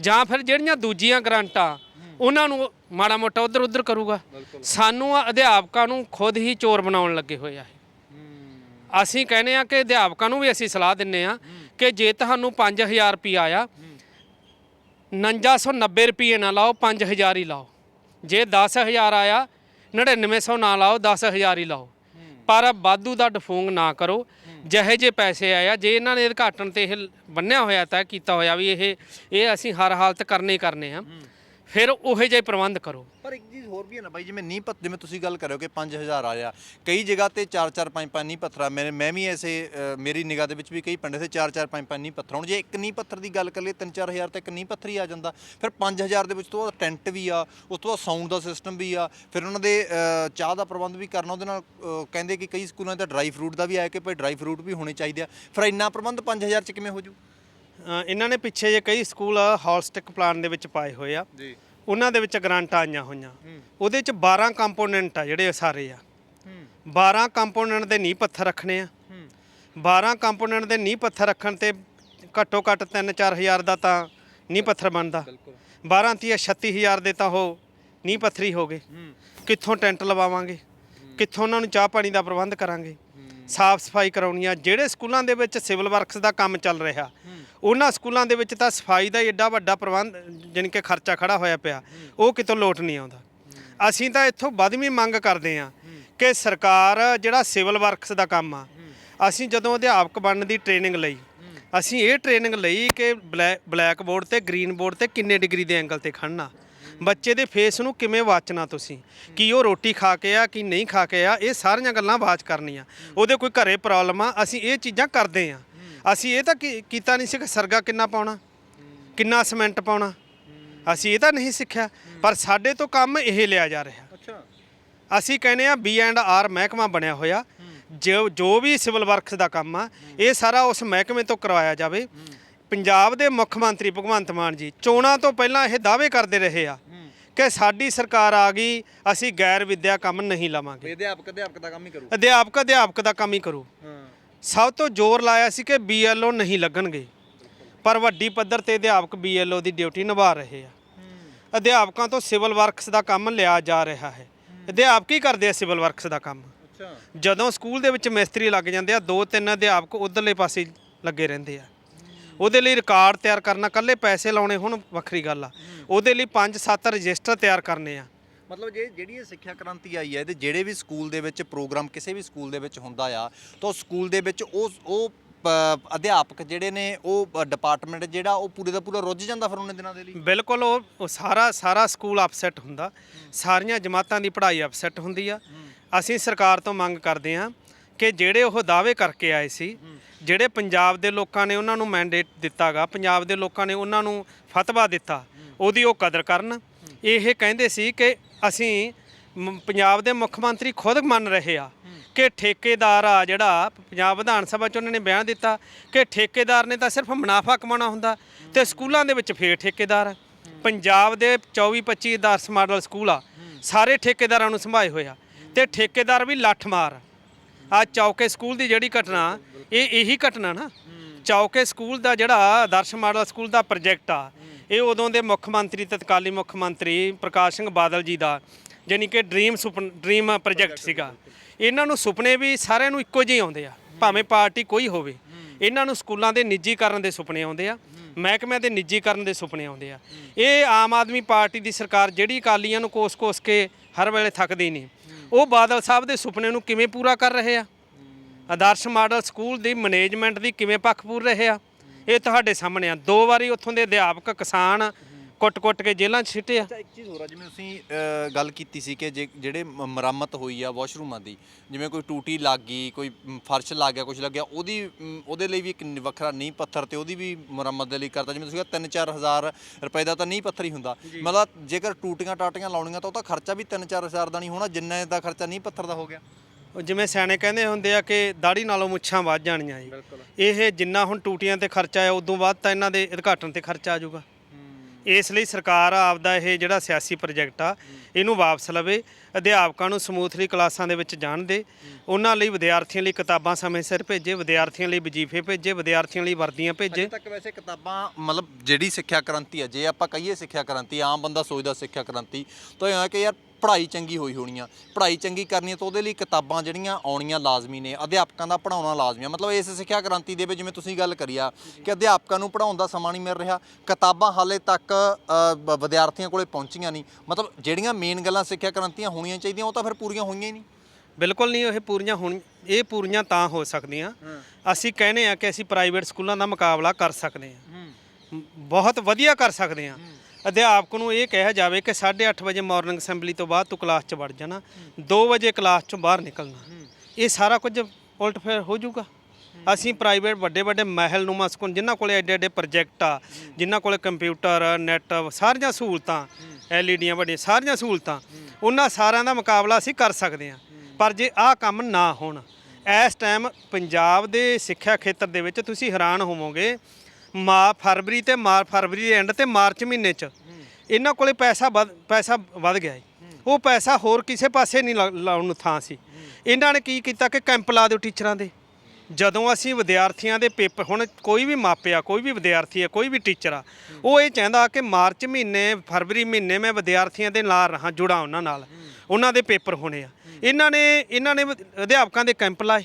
ਜਾਂ ਫਿਰ ਜਿਹੜੀਆਂ ਦੂਜੀਆਂ ਗ੍ਰਾਂਟਾਂ ਉਹਨਾਂ ਨੂੰ ਮਾੜਾ ਮੋਟਾ ਉਧਰ ਉਧਰ ਕਰੂਗਾ। ਸਾਨੂੰ ਆ ਅਧਿਆਪਕਾਂ ਨੂੰ ਖੁਦ ਹੀ ਚੋਰ ਬਣਾਉਣ ਲੱਗੇ ਹੋਏ ਆ ਇਹ। ਅਸੀਂ ਕਹਿੰਦੇ ਆ ਕਿ ਅਧਿਆਪਕਾਂ ਨੂੰ ਵੀ ਅਸੀਂ ਸਲਾਹ ਦਿੰਨੇ ਆ ਕਿ ਜੇ ਤੁਹਾਨੂੰ 5000 ਰੁਪਿਆ ਆਇਆ 4990 ਰੁਪਏ ਨਾ ਲਾਓ 5000 ਹੀ ਲਾਓ। ਜੇ 10000 ਆਇਆ 9900 ਨਾ ਲਾਓ 10000 ਹੀ ਲਾਓ। ਪਰ ਵਾਧੂ ਦਾ ਡਫੂੰਗ ਨਾ ਕਰੋ। ਜਿਹੇ ਜੇ ਪੈਸੇ ਆਇਆ ਜੇ ਇਹਨਾਂ ਨੇ ਉਦਘਾਟਨ ਤੇ ਇਹ ਬੰਨਿਆ ਹੋਇਆ ਤਾਂ ਕੀਤਾ ਹੋਇਆ ਵੀ ਇਹ ਇਹ ਅਸੀਂ ਹਰ ਹਾਲਤ ਕਰਨੇ ਹੀ ਕਰਨੇ ਆ। ਫਿਰ ਉਹੇ ਜਿਹੇ ਪ੍ਰਬੰਧ ਕਰੋ। ਪਰ ਇੱਕ ਚੀਜ਼ ਹੋਰ ਵੀ ਹੈ ਨਾ ਬਾਈ ਜਿਵੇਂ ਨੀਂਹ ਪੱਥਰ ਜਿਵੇਂ ਤੁਸੀਂ ਗੱਲ ਕਰਿਓ ਕਿ 5000 ਆਇਆ ਕਈ ਜਗ੍ਹਾ ਤੇ 4-4 5-5 ਨੀਂਹ ਪੱਥਰ ਮੇਰੇ ਮੈਂ ਵੀ ਐਸੇ ਅ, ਮੇਰੀ ਨਿਗਾਹ ਦੇ ਵਿੱਚ ਵੀ ਕਈ ਪਿੰਡ ਤੇ 4-4 5-5 ਨੀਂਹ ਪੱਥਰ ਹੁਣ। ਜੇ ਇੱਕ ਨੀਂਹ ਪੱਥਰ ਦੀ ਗੱਲ ਕਰ ਕਰੀਏ 3-4000 ਤੱਕ ਨੀਂਹ ਪੱਥਰ ਹੀ ਆ ਜਾਂਦਾ। ਫਿਰ 5000 ਦੇ ਵਿੱਚ ਤੋਂ ਬਾਅਦ ਟੈਂਟ ਵੀ ਆ ਉਸ ਤੋਂ ਬਾਅਦ ਸਾਊਂਡ ਦਾ ਸਿਸਟਮ ਵੀ ਆ। ਫਿਰ ਉਹਨਾਂ ਦੇ ਅ, ਚਾਹ ਦਾ ਪ੍ਰਬੰਧ ਵੀ ਕਰਨਾ ਉਹਦੇ ਨਾਲ ਅ, ਕਹਿੰਦੇ ਕਿ ਕਈ ਸਕੂਲਾਂ 'ਚ ਤਾਂ ਡਰਾਈ ਫਰੂਟ ਦਾ ਵੀ ਆਇਆ ਕਿ ਭਾਈ ਡਰਾਈ ਫਰੂਟ ਵੀ ਹੋਣੇ ਚਾਹੀਦੇ ਆ। ਫਿਰ ਇੰਨਾ ਪ੍ਰਬੰਧ 5000 'ਚ ਕਿਵੇਂ ਹੋ ਜੂ? ਅ, ਇਹਨਾਂ ਨੇ ਪਿੱਛੇ ਜੇ ਕਈ ਸਕੂਲ ਹੌਲਸਟਿਕ ਪਲਾਨ ਦੇ ਵਿੱਚ ਪਾਏ ਹੋਏ ਆ। ਜੀ। ਉਹਨਾਂ ਦੇ ਵਿੱਚ ਗ੍ਰਾਂਟਾਂ ਆਈਆਂ ਹੋਈਆਂ। ਉਹਦੇ ਚ 12 ਕੰਪੋਨੈਂਟ ਆ ਜਿਹੜੇ ਸਾਰੇ ਆ। 12 ਕੰਪੋਨੈਂਟ ਦੇ ਨੀਂਹ ਪੱਥਰ ਰੱਖਣੇ ਆ। 12 ਕੰਪੋਨੈਂਟ ਦੇ ਨੀਂਹ ਪੱਥਰ ਰੱਖਣ ਤੇ ਘੱਟੋ ਘੱਟ 3-4000 ਦਾ ਤਾਂ ਨੀਂਹ ਪੱਥਰ ਬਣਦਾ। 12 ਤੀਆ 36000 ਦੇ ਤਾਂ ਉਹ ਨੀਂਹ ਪੱਥਰੀ ਹੋ ਗਏ। ਕਿੱਥੋਂ ਟੈਂਟ ਲਵਾਵਾਂਗੇ? ਕਿੱਥੋਂ ਉਹਨਾਂ ਨੂੰ ਚਾਹ ਪਾਣੀ ਦਾ ਪ੍ਰਬੰਧ ਕਰਾਂਗੇ? ਸਾਫ਼ ਸਫ਼ਾਈ ਕਰਾਉਣੀ ਆ। ਜਿਹੜੇ ਸਕੂਲਾਂ ਦੇ ਵਿੱਚ ਸਿਵਲ ਵਰਕਸ ਦਾ ਕੰਮ ਚੱਲ ਰਿਹਾ, ਉਹਨਾਂ ਸਕੂਲਾਂ ਦੇ ਵਿੱਚ ਤਾਂ ਸਫ਼ਾਈ ਦਾ ਏਡਾ ਵੱਡਾ ਪ੍ਰਬੰਧ, ਜਾਣੀ ਕਿ ਖਰਚਾ ਖੜਾ ਹੋਇਆ ਪਿਆ। ਉਹ ਕਿਤੋਂ ਲੋਟ ਨਹੀਂ ਆਉਂਦਾ। ਅਸੀਂ ਤਾਂ ਇੱਥੋਂ ਵੱਧਵੀਂ ਮੰਗ ਕਰਦੇ ਆ ਕਿ ਸਰਕਾਰ ਜਿਹੜਾ ਸਿਵਲ ਵਰਕਸ ਦਾ ਕੰਮ ਆ, ਅਸੀਂ ਜਦੋਂ ਅਧਿਆਪਕ ਬਣਨ ਦੀ ਟ੍ਰੇਨਿੰਗ ਲਈ, ਅਸੀਂ ਇਹ ਟ੍ਰੇਨਿੰਗ ਲਈ ਕਿ ਬਲੈਕ ਬੋਰਡ ਤੇ ਗ੍ਰੀਨ ਬੋਰਡ ਤੇ ਕਿੰਨੇ ਡਿਗਰੀ ਦੇ ਐਂਗਲ ਤੇ ਖੜਨਾ ਬੱਚੇ ਦੇ ਫੇਸ ਨੂੰ ਕਿਵੇਂ ਵਾਚਣਾ ਤੁਸੀਂ? ਕੀ ਉਹ ਰੋਟੀ ਖਾ ਕੇ ਆ ਕੀ ਨਹੀਂ ਖਾ ਕੇ ਆ ਇਹ ਸਾਰੀਆਂ ਗੱਲਾਂ ਵਾਚ ਕਰਨੀਆਂ। ਉਹਦੇ ਕੋਈ ਘਰੇ ਪ੍ਰੋਬਲਮ ਆ ਅਸੀਂ ਇਹ ਚੀਜ਼ਾਂ ਕਰਦੇ ਆ। ਅਸੀਂ ਇਹ ਤਾਂ ਕੀਤਾ ਨਹੀਂ ਸੀ ਕਿ ਸਰਗਾ ਕਿੰਨਾ ਪਾਉਣਾ? ਕਿੰਨਾ ਸੀਮੈਂਟ ਪਾਉਣਾ? ਅਸੀਂ ਇਹ ਤਾਂ ਨਹੀਂ ਸਿੱਖਿਆ। ਪਰ ਸਾਡੇ ਤੋਂ ਕੰਮ ਇਹ ਲਿਆ ਜਾ ਰਿਹਾ। ਅੱਛਾ। ਅਸੀਂ ਕਹਿੰਦੇ ਆ ਬੀ ਐਂਡ ਆਰ ਮਹਿਕਮਾ ਬਣਿਆ ਹੋਇਆ। ਜੋ ਜੋ ਵੀ ਸਿਵਲ ਵਰਕਸ ਦਾ ਕੰਮ ਆ ਇਹ ਸਾਰਾ ਉਸ ਮਹਿਕਮੇ ਤੋਂ ਕਰਵਾਇਆ ਜਾਵੇ। ਪੰਜਾਬ ਦੇ ਮੁੱਖ ਮੰਤਰੀ ਭਗਵੰਤ ਮਾਨ ਜੀ ਚੋਣਾਂ ਤੋਂ ਪਹਿਲਾਂ ਇਹ ਦਾਅਵੇ ਕਰਦੇ ਰਹੇ ਆ। ਕਿ ਸਾਡੀ ਸਰਕਾਰ ਆ ਗਈ ਅਸੀਂ ਗੈਰ ਵਿਦਿਆ ਕੰਮ ਨਹੀਂ ਲਵਾਂਗੇ। ਅਧਿਆਪਕ ਅਧਿਆਪਕ ਦਾ ਕੰਮ ਹੀ ਕਰੂ। ਅਧਿਆਪਕ ਅਧਿਆਪਕ ਦਾ ਕੰਮ ਹੀ ਕਰੂ। ਹਾਂ। ਸਭ ਤੋਂ ਜ਼ੋਰ ਲਾਇਆ ਸੀ ਕਿ ਬੀਐਲਓ ਨਹੀਂ ਲੱਗਣਗੇ। ਪਰ ਵੱਡੀ ਪੱਧਰ ਤੇ ਅਧਿਆਪਕ ਬੀਐਲਓ ਦੀ ਡਿਊਟੀ ਨਿਭਾ ਰਹੇ ਆ। ਅਧਿਆਪਕਾਂ ਤੋਂ ਸਿਵਲ ਵਰਕਸ ਦਾ ਕੰਮ ਲਿਆ ਜਾ ਰਿਹਾ ਹੈ। ਅਧਿਆਪਕ ਹੀ ਕਰਦੇ ਆ ਸਿਵਲ ਵਰਕਸ ਦਾ ਕੰਮ? ਅੱਛਾ। ਜਦੋਂ ਸਕੂਲ ਦੇ ਵਿੱਚ ਮਿਸਤਰੀ ਲੱਗ ਜਾਂਦੇ ਆ ਦੋ ਤਿੰਨ ਅਧਿਆਪਕ ਉਧਰਲੇ ਪਾਸੇ ਲੱਗੇ ਰਹਿੰਦੇ ਆ। ਉਹਦੇ ਲਈ ਰਿਕਾਰਡ ਤਿਆਰ ਕਰਨਾ ਕੱਲੇ ਪੈਸੇ ਲਾਉਣੇ ਹੁਣ ਵੱਖਰੀ ਗੱਲ ਆ। ਉਹਦੇ ਲਈ 5-7 ਰਜਿਸਟਰ ਤਿਆਰ ਕਰਨੇ ਆ। ਮਤਲਬ ਜੇ ਜਿਹੜੀ ਇਹ ਸਿੱਖਿਆ ਕ੍ਰਾਂਤੀ ਆਈ ਹੈ ਤੇ ਜਿਹੜੇ ਵੀ ਸਕੂਲ ਦੇ ਵਿੱਚ ਪ੍ਰੋਗਰਾਮ ਕਿਸੇ ਵੀ ਸਕੂਲ ਦੇ ਵਿੱਚ ਹੁੰਦਾ ਆ ਤਾਂ ਸਕੂਲ ਦੇ ਵਿੱਚ ਉਹ ਉਹ ਅਧਿਆਪਕ ਜਿਹੜੇ ਨੇ ਉਹ ਡਿਪਾਰਟਮੈਂਟ ਜਿਹੜਾ ਉਹ ਪੂਰੇ ਦਾ ਪੂਰਾ ਰੁੱਝ ਜਾਂਦਾ ਫਿਰ ਉਹਨੇ ਦਿਨਾਂ ਦੇ ਲਈ? ਬਿਲਕੁਲ ਉਹ ਸਾਰਾ ਸਾਰਾ ਸਕੂਲ ਅਪਸੈਟ ਹੁੰਦਾ। ਸਾਰੀਆਂ ਜਮਾਤਾਂ ਦੀ ਪੜ੍ਹਾਈ ਅਪਸੈਟ ਹੁੰਦੀ ਆ। ਅਸੀਂ ਸਰਕਾਰ ਤੋਂ ਮੰਗ ਕਰਦੇ ਹਾਂ ਕਿ ਜਿਹੜੇ ਉਹ ਦਾਅਵੇ ਕਰਕੇ ਆਏ ਸੀ, ਜਿਹੜੇ ਪੰਜਾਬ ਦੇ ਲੋਕਾਂ ਨੇ ਉਹਨਾਂ ਨੂੰ ਮੈਂਡੇਟ ਦਿੱਤਾਗਾ, ਪੰਜਾਬ ਦੇ ਲੋਕਾਂ ਨੇ ਉਹਨਾਂ ਨੂੰ ਫਤਵਾ ਦਿੱਤਾ, ਉਹਦੀ ਉਹ ਕਦਰ ਕਰਨ। ਇਹ ਕਹਿੰਦੇ ਸੀ ਕਿ ਅਸੀਂ ਪੰਜਾਬ ਦੇ ਮੁੱਖ ਮੰਤਰੀ ਖੁਦ ਮੰਨ ਰਹੇ ਆ ਕਿ ਠੇਕੇਦਾਰ ਆ ਜਿਹੜਾ ਪੰਜਾਬ ਵਿਧਾਨ ਸਭਾ ਚ ਉਹਨਾਂ ਨੇ ਬਿਆਨ ਦਿੱਤਾ ਕਿ ਠੇਕੇਦਾਰ ਨੇ ਤਾਂ ਸਿਰਫ ਮੁਨਾਫਾ ਕਮਾਉਣਾ ਹੁੰਦਾ ਤੇ ਸਕੂਲਾਂ ਦੇ ਵਿੱਚ ਫੇਰ ਠੇਕੇਦਾਰ ਪੰਜਾਬ ਦੇ 24 25 10 ਮਾਡਲ ਸਕੂਲ ਆ, ਸਾਰੇ ਠੇਕੇਦਾਰਾਂ ਨੂੰ ਸੰਭਾਏ ਹੋਇਆ ਤੇ ਠੇਕੇਦਾਰ ਵੀ ਲੱਠ ਮਾਰ। ਆ ਚੌਕੇ ਸਕੂਲ ਦੀ ਜਿਹੜੀ ਘਟਨਾ, ਇਹ ਇਹੀ ਘਟਨਾ ਨਾ। ਚੌਕੇ ਸਕੂਲ ਦਾ ਜਿਹੜਾ ਆਦਰਸ਼ ਮਾਡਲ ਸਕੂਲ ਦਾ ਪ੍ਰੋਜੈਕਟ ਆ, ਇਹ ਉਦੋਂ ਦੇ ਮੁੱਖ ਮੰਤਰੀ, ਤਤਕਾਲੀ ਮੁੱਖ ਮੰਤਰੀ ਪ੍ਰਕਾਸ਼ ਸਿੰਘ ਬਾਦਲ ਜੀ ਦਾ ਯਾਨੀ ਕਿ ਡ੍ਰੀਮ ਸੁਪਨ, ਡ੍ਰੀਮ ਪ੍ਰੋਜੈਕਟ ਸੀਗਾ। ਇਹਨਾਂ ਨੂੰ ਸੁਪਨੇ ਵੀ ਸਾਰਿਆਂ ਨੂੰ ਇੱਕੋ ਜਿਹੇ ਆਉਂਦੇ ਆ, ਭਾਵੇਂ ਪਾਰਟੀ ਕੋਈ ਹੋਵੇ। ਇਹਨਾਂ ਨੂੰ ਸਕੂਲਾਂ ਦੇ ਨਿੱਜੀਕਰਨ ਦੇ ਸੁਪਨੇ ਆਉਂਦੇ ਆ, ਮਹਿਕਮਿਆਂ ਦੇ ਨਿੱਜੀਕਰਨ ਦੇ ਸੁਪਨੇ ਆਉਂਦੇ ਆ। ਇਹ ਆਮ ਆਦਮੀ ਪਾਰਟੀ ਦੀ ਸਰਕਾਰ, ਜਿਹੜੀ ਅਕਾਲੀਆਂ ਨੂੰ ਕੋਸ-ਕੋਸ ਕੇ ਹਰ ਵੇਲੇ ਥੱਕਦੀ ਨਹੀਂ। ਉਹ ਬਾਦਲ ਸਾਹਿਬ ਦੇ ਸੁਪਨੇ ਨੂੰ ਕਿਵੇਂ ਪੂਰਾ ਕਰ ਰਹੇ ਆ? ਆਦਰਸ਼ ਮਾਡਲ ਸਕੂਲ ਦੀ ਮੈਨੇਜਮੈਂਟ ਦੀ ਕਿਵੇਂ ਪੱਖ ਪੂਰ ਰਹੇ ਆ? ਇਹ ਤੁਹਾਡੇ ਸਾਹਮਣੇ ਆ। ਦੋ ਵਾਰੀ ਉੱਥੋਂ ਦੇ ਅਧਿਆਪਕ ਕਿਸਾਨ ਕੁੱਟ-ਕੁੱਟ ਕੇ ਜੇਲ੍ਹਾਂ 'ਚ ਸਿੱਟੇ ਆ। ਅੱਛਾ ਇੱਕ ਚੀਜ਼ ਹੋਰ ਆ ਜਿਵੇਂ ਤੁਸੀਂ ਗੱਲ ਕੀਤੀ ਸੀ ਕਿ ਜੇ ਜਿਹੜੇ ਮ- ਮੁਰੰਮਤ ਹੋਈ ਆ ਵਾਸ਼ਰੂਮਾਂ ਦੀ ਜਿਵੇਂ ਕੋਈ ਟੂਟੀ ਲੱਗ ਗਈ ਕੋਈ ਮ, ਫਰਸ਼ ਲੱਗ ਗਿਆ ਕੁਝ ਲੱਗ ਗਿਆ ਉਹਦੀ ਮ, ਉਹਦੇ ਲਈ ਵੀ ਇੱਕ ਨ- ਵੱਖਰਾ ਨੀਂਹ ਪੱਥਰ ਤੇ ਉਹਦੀ ਵੀ ਮੁਰੰਮਤ ਦੇ ਲਈ ਕਰਤਾ ਜਿਵੇਂ ਤੁਸੀਂ ਕਿਹਾ 3-4 ਹਜ਼ਾਰ ਰੁਪਏ ਦਾ ਤਾਂ ਨੀਂਹ ਪੱਥਰ ਹੀ ਹੁੰਦਾ। ਮਤਲਬ ਜੇਕਰ ਟੂਟੀਆਂ ਟਾਟੀਆਂ ਲਾਉਣੀਆਂ ਤਾਂ ਉਹ ਤਾਂ ਖਰਚਾ ਵੀ 3-4 ਹਜ਼ਾਰ ਦਾ ਨਹੀਂ ਹੋਣਾ ਜਿੰਨਾ ਦਾ ਖਰਚਾ ਨੀਂਹ ਪੱਥਰ ਦਾ ਹੋ ਗਿਆ। ਉਹ ਜਿਵੇਂ ਸਿਆਣੇ ਕਹਿੰਦੇ ਹੁੰਦੇ ਆ ਕਿ ਦਾੜੀ ਨਾਲੋਂ ਮੁੱਛਾਂ ਵੱਧ ਜਾਣੀਆਂ ਜੀ। ਇਹ ਜਿੰਨਾ ਹੁਣ ਟੂਟੀਆਂ ਤੇ ਖਰਚਾ ਹੈ ਉਦੋਂ ਬਾਅਦ ਤਾਂ ਇਹਨਾਂ ਦੇ ਉਦਘਾਟਨ ਤੇ ਖਰਚਾ ਆ ਜਾਊਗਾ। ਇਸ ਲਈ ਸਰਕਾਰ ਆਪਦਾ ਇਹ ਜਿਹੜਾ ਸਿਆਸੀ ਪ੍ਰੋਜੈਕਟ ਆ ਇਹਨੂੰ ਵਾਪਸ ਲਵੇ, ਅਧਿਆਪਕਾਂ ਨੂੰ ਸਮੂਥਲੀ ਕਲਾਸਾਂ ਦੇ ਵਿੱਚ ਜਾਣ ਦੇ। ਉਹਨਾਂ ਲਈ ਵਿਦਿਆਰਥੀਆਂ ਲਈ ਕਿਤਾਬਾਂ ਸਮੇਂ ਸਿਰ ਭੇਜੇ, ਵਿਦਿਆਰਥੀਆਂ ਲਈ ਵਜ਼ੀਫੇ ਭੇਜੇ, ਵਿਦਿਆਰਥੀਆਂ ਲਈ ਵਰਦੀਆਂ ਭੇਜੇ। ਅਜੇ ਤੱਕ ਵੈਸੇ ਕਿਤਾਬਾਂ, ਮਤਲਬ ਜਿਹੜੀ ਸਿੱਖਿਆ ਕ੍ਰਾਂਤੀ ਹੈ ਜੇ ਆਪਾਂ ਕਹੀਏ ਸਿੱਖਿਆ ਕ੍ਰਾਂਤੀ, ਆਮ ਬੰਦਾ ਸੋਚਦਾ ਸਿੱਖਿਆ ਕ੍ਰਾਂਤੀ, ਤਾਂ ਇਹ ਹੈ ਕਿ ਯਾਰ ਪੜ੍ਹਾਈ ਚੰਗੀ ਹੋਈ ਹੋਣੀ ਆ। ਪੜ੍ਹਾਈ ਚੰਗੀ ਕਰਨੀ ਹੈ ਤਾਂ ਉਹਦੇ ਲਈ ਕਿਤਾਬਾਂ ਜਿਹੜੀਆਂ ਆਉਣੀਆਂ ਲਾਜ਼ਮੀ ਨੇ, ਅਧਿਆਪਕਾਂ ਦਾ ਪੜਾਉਣਾ ਲਾਜ਼ਮੀ ਆ। ਮਤਲਬ ਇਸ ਸਿੱਖਿਆ ਕ੍ਰਾਂਤੀ ਦੇ ਵਿੱਚ ਜਿਵੇਂ ਤੁਸੀਂ ਗੱਲ ਕਰੀ ਆ ਕਿ ਅਧਿਆਪਕਾਂ ਨੂੰ ਪੜਾਉਣ ਦਾ ਸਮਾਂ ਨਹੀਂ ਮਿਲ ਰਿਹਾ, ਕਿਤਾਬਾਂ ਹਾਲੇ ਤੱਕ ਵਿਦਿਆਰਥੀਆਂ ਕੋਲੇ ਪਹੁੰਚੀਆਂ ਨਹੀਂ। ਮਤਲਬ ਜਿਹੜੀਆਂ ਮੇਨ ਗੱਲਾਂ ਸਿੱਖਿਆ ਕ੍ਰਾਂਤੀਆਂ ਹੋਣੀਆਂ ਚਾਹੀਦੀਆਂ ਉਹ ਤਾਂ ਫਿਰ ਪੂਰੀਆਂ ਹੋਈਆਂ ਹੀ ਨਹੀਂ। ਬਿਲਕੁਲ ਨਹੀਂ ਇਹ ਪੂਰੀਆਂ ਹੁਣ ਇਹ ਪੂਰੀਆਂ ਤਾਂ ਹੋ ਸਕਦੀਆਂ। ਅਸੀਂ ਕਹਿੰਦੇ ਆ ਕਿ ਅਸੀਂ ਪ੍ਰਾਈਵੇਟ ਸਕੂਲਾਂ ਦਾ ਮੁਕਾਬਲਾ ਕਰ ਸਕਦੇ ਹਾਂ। ਬਹੁਤ ਵਧੀਆ ਕਰ ਸਕਦੇ ਹਾਂ। ਅਧਿਆਪਕ ਨੂੰ ਇਹ ਕਿਹਾ ਜਾਵੇ ਕਿ 8:30 ਵਜੇ ਮਾਰਨਿੰਗ ਅਸੈਂਬਲੀ ਤੋਂ ਬਾਅਦ ਤੂੰ ਕਲਾਸ 'ਚ ਵੜ ਜਾਣਾ। 2 ਵਜੇ ਕਲਾਸ 'ਚੋਂ ਬਾਹਰ ਨਿਕਲਣਾ। ਇਹ ਸਾਰਾ ਕੁਝ ਉਲਟ ਫੇਰ ਹੋ ਜਾਊਗਾ। ਅਸੀਂ ਪ੍ਰਾਈਵੇਟ ਵੱਡੇ ਵੱਡੇ ਮਹਿਲ ਨੂੰ ਸਕੂਲ ਜਿਨ੍ਹਾਂ ਕੋਲੇ ਐਡੇ ਐਡੇ ਪ੍ਰੋਜੈਕਟ ਆ, ਜਿਨ੍ਹਾਂ ਕੋਲੇ ਕੰਪਿਊਟਰ ਨੈਟ ਸਾਰੀਆਂ ਸਹੂਲਤਾਂ ਐਲਈਡੀਆਂ ਵੱਡੀਆਂ, ਸਾਰੀਆਂ ਸਹੂਲਤਾਂ, ਉਹਨਾਂ ਸਾਰਿਆਂ ਦਾ ਮੁਕਾਬਲਾ ਅਸੀਂ ਕਰ ਸਕਦੇ ਹਾਂ। ਪਰ ਜੇ ਆਹ ਕੰਮ ਨਾ ਹੋਣ, ਇਸ ਟਾਈਮ ਪੰਜਾਬ ਦੇ ਸਿੱਖਿਆ ਖੇਤਰ ਦੇ ਵਿੱਚ ਤੁਸੀਂ ਹੈਰਾਨ ਹੋਵੋਗੇ ਮਾ ਫਰਵਰੀ ਤੇ ਮਾਰ ਫਰਵਰੀ ਦੇ ਐਂਡ ਤੇ ਮਾਰਚ ਮਹੀਨੇ ਚ ਇਹਨਾਂ ਕੋਲੇ ਪੈਸਾ ਵੱਧ- ਪੈਸਾ ਵੱਧ ਗਿਆ ਹੈ ਉਹ ਪੈਸਾ ਹੋਰ ਕਿਸੇ ਪਾਸੇ ਨਹੀਂ ਲਾ- ਲਾਉਣ ਨੂੰ ਥਾਂ ਸੀ। ਇਹਨਾਂ ਨੇ ਕੀ ਕੀਤਾ ਕਿ ਕੈਂਪ ਲਾ ਦਿਓ ਟੀਚਰਾਂ ਦੇ। ਜਦੋਂ ਅਸੀਂ ਵਿਦਿਆਰਥੀਆਂ ਦੇ ਪੇਪਰ, ਹੁਣ ਕੋਈ ਵੀ ਮਾਪਿਆ, ਕੋਈ ਵੀ ਵਿਦਿਆਰਥੀ ਹੈ, ਕੋਈ ਵੀ ਟੀਚਰ ਆ, ਉਹ ਇਹ ਚਾਹੁੰਦਾ ਕਿ ਮਾਰਚ ਮਹੀਨੇ, ਫਰਵਰੀ ਮਹੀਨੇ ਮੈਂ ਵਿਦਿਆਰਥੀਆਂ ਦੇ ਨਾਲ ਰਹਾ, ਜੁੜਾ ਉਹਨਾਂ ਨਾਲ। ਉਹਨਾਂ ਦੇ ਪੇਪਰ ਹੋਣੇ ਆ। ਇਹਨਾਂ ਨੇ ਇਹਨਾਂ ਨੇ ਵਿਦ- ਅਧਿਆਪਕਾਂ ਦੇ ਕੈਂਪ ਲਾਏ।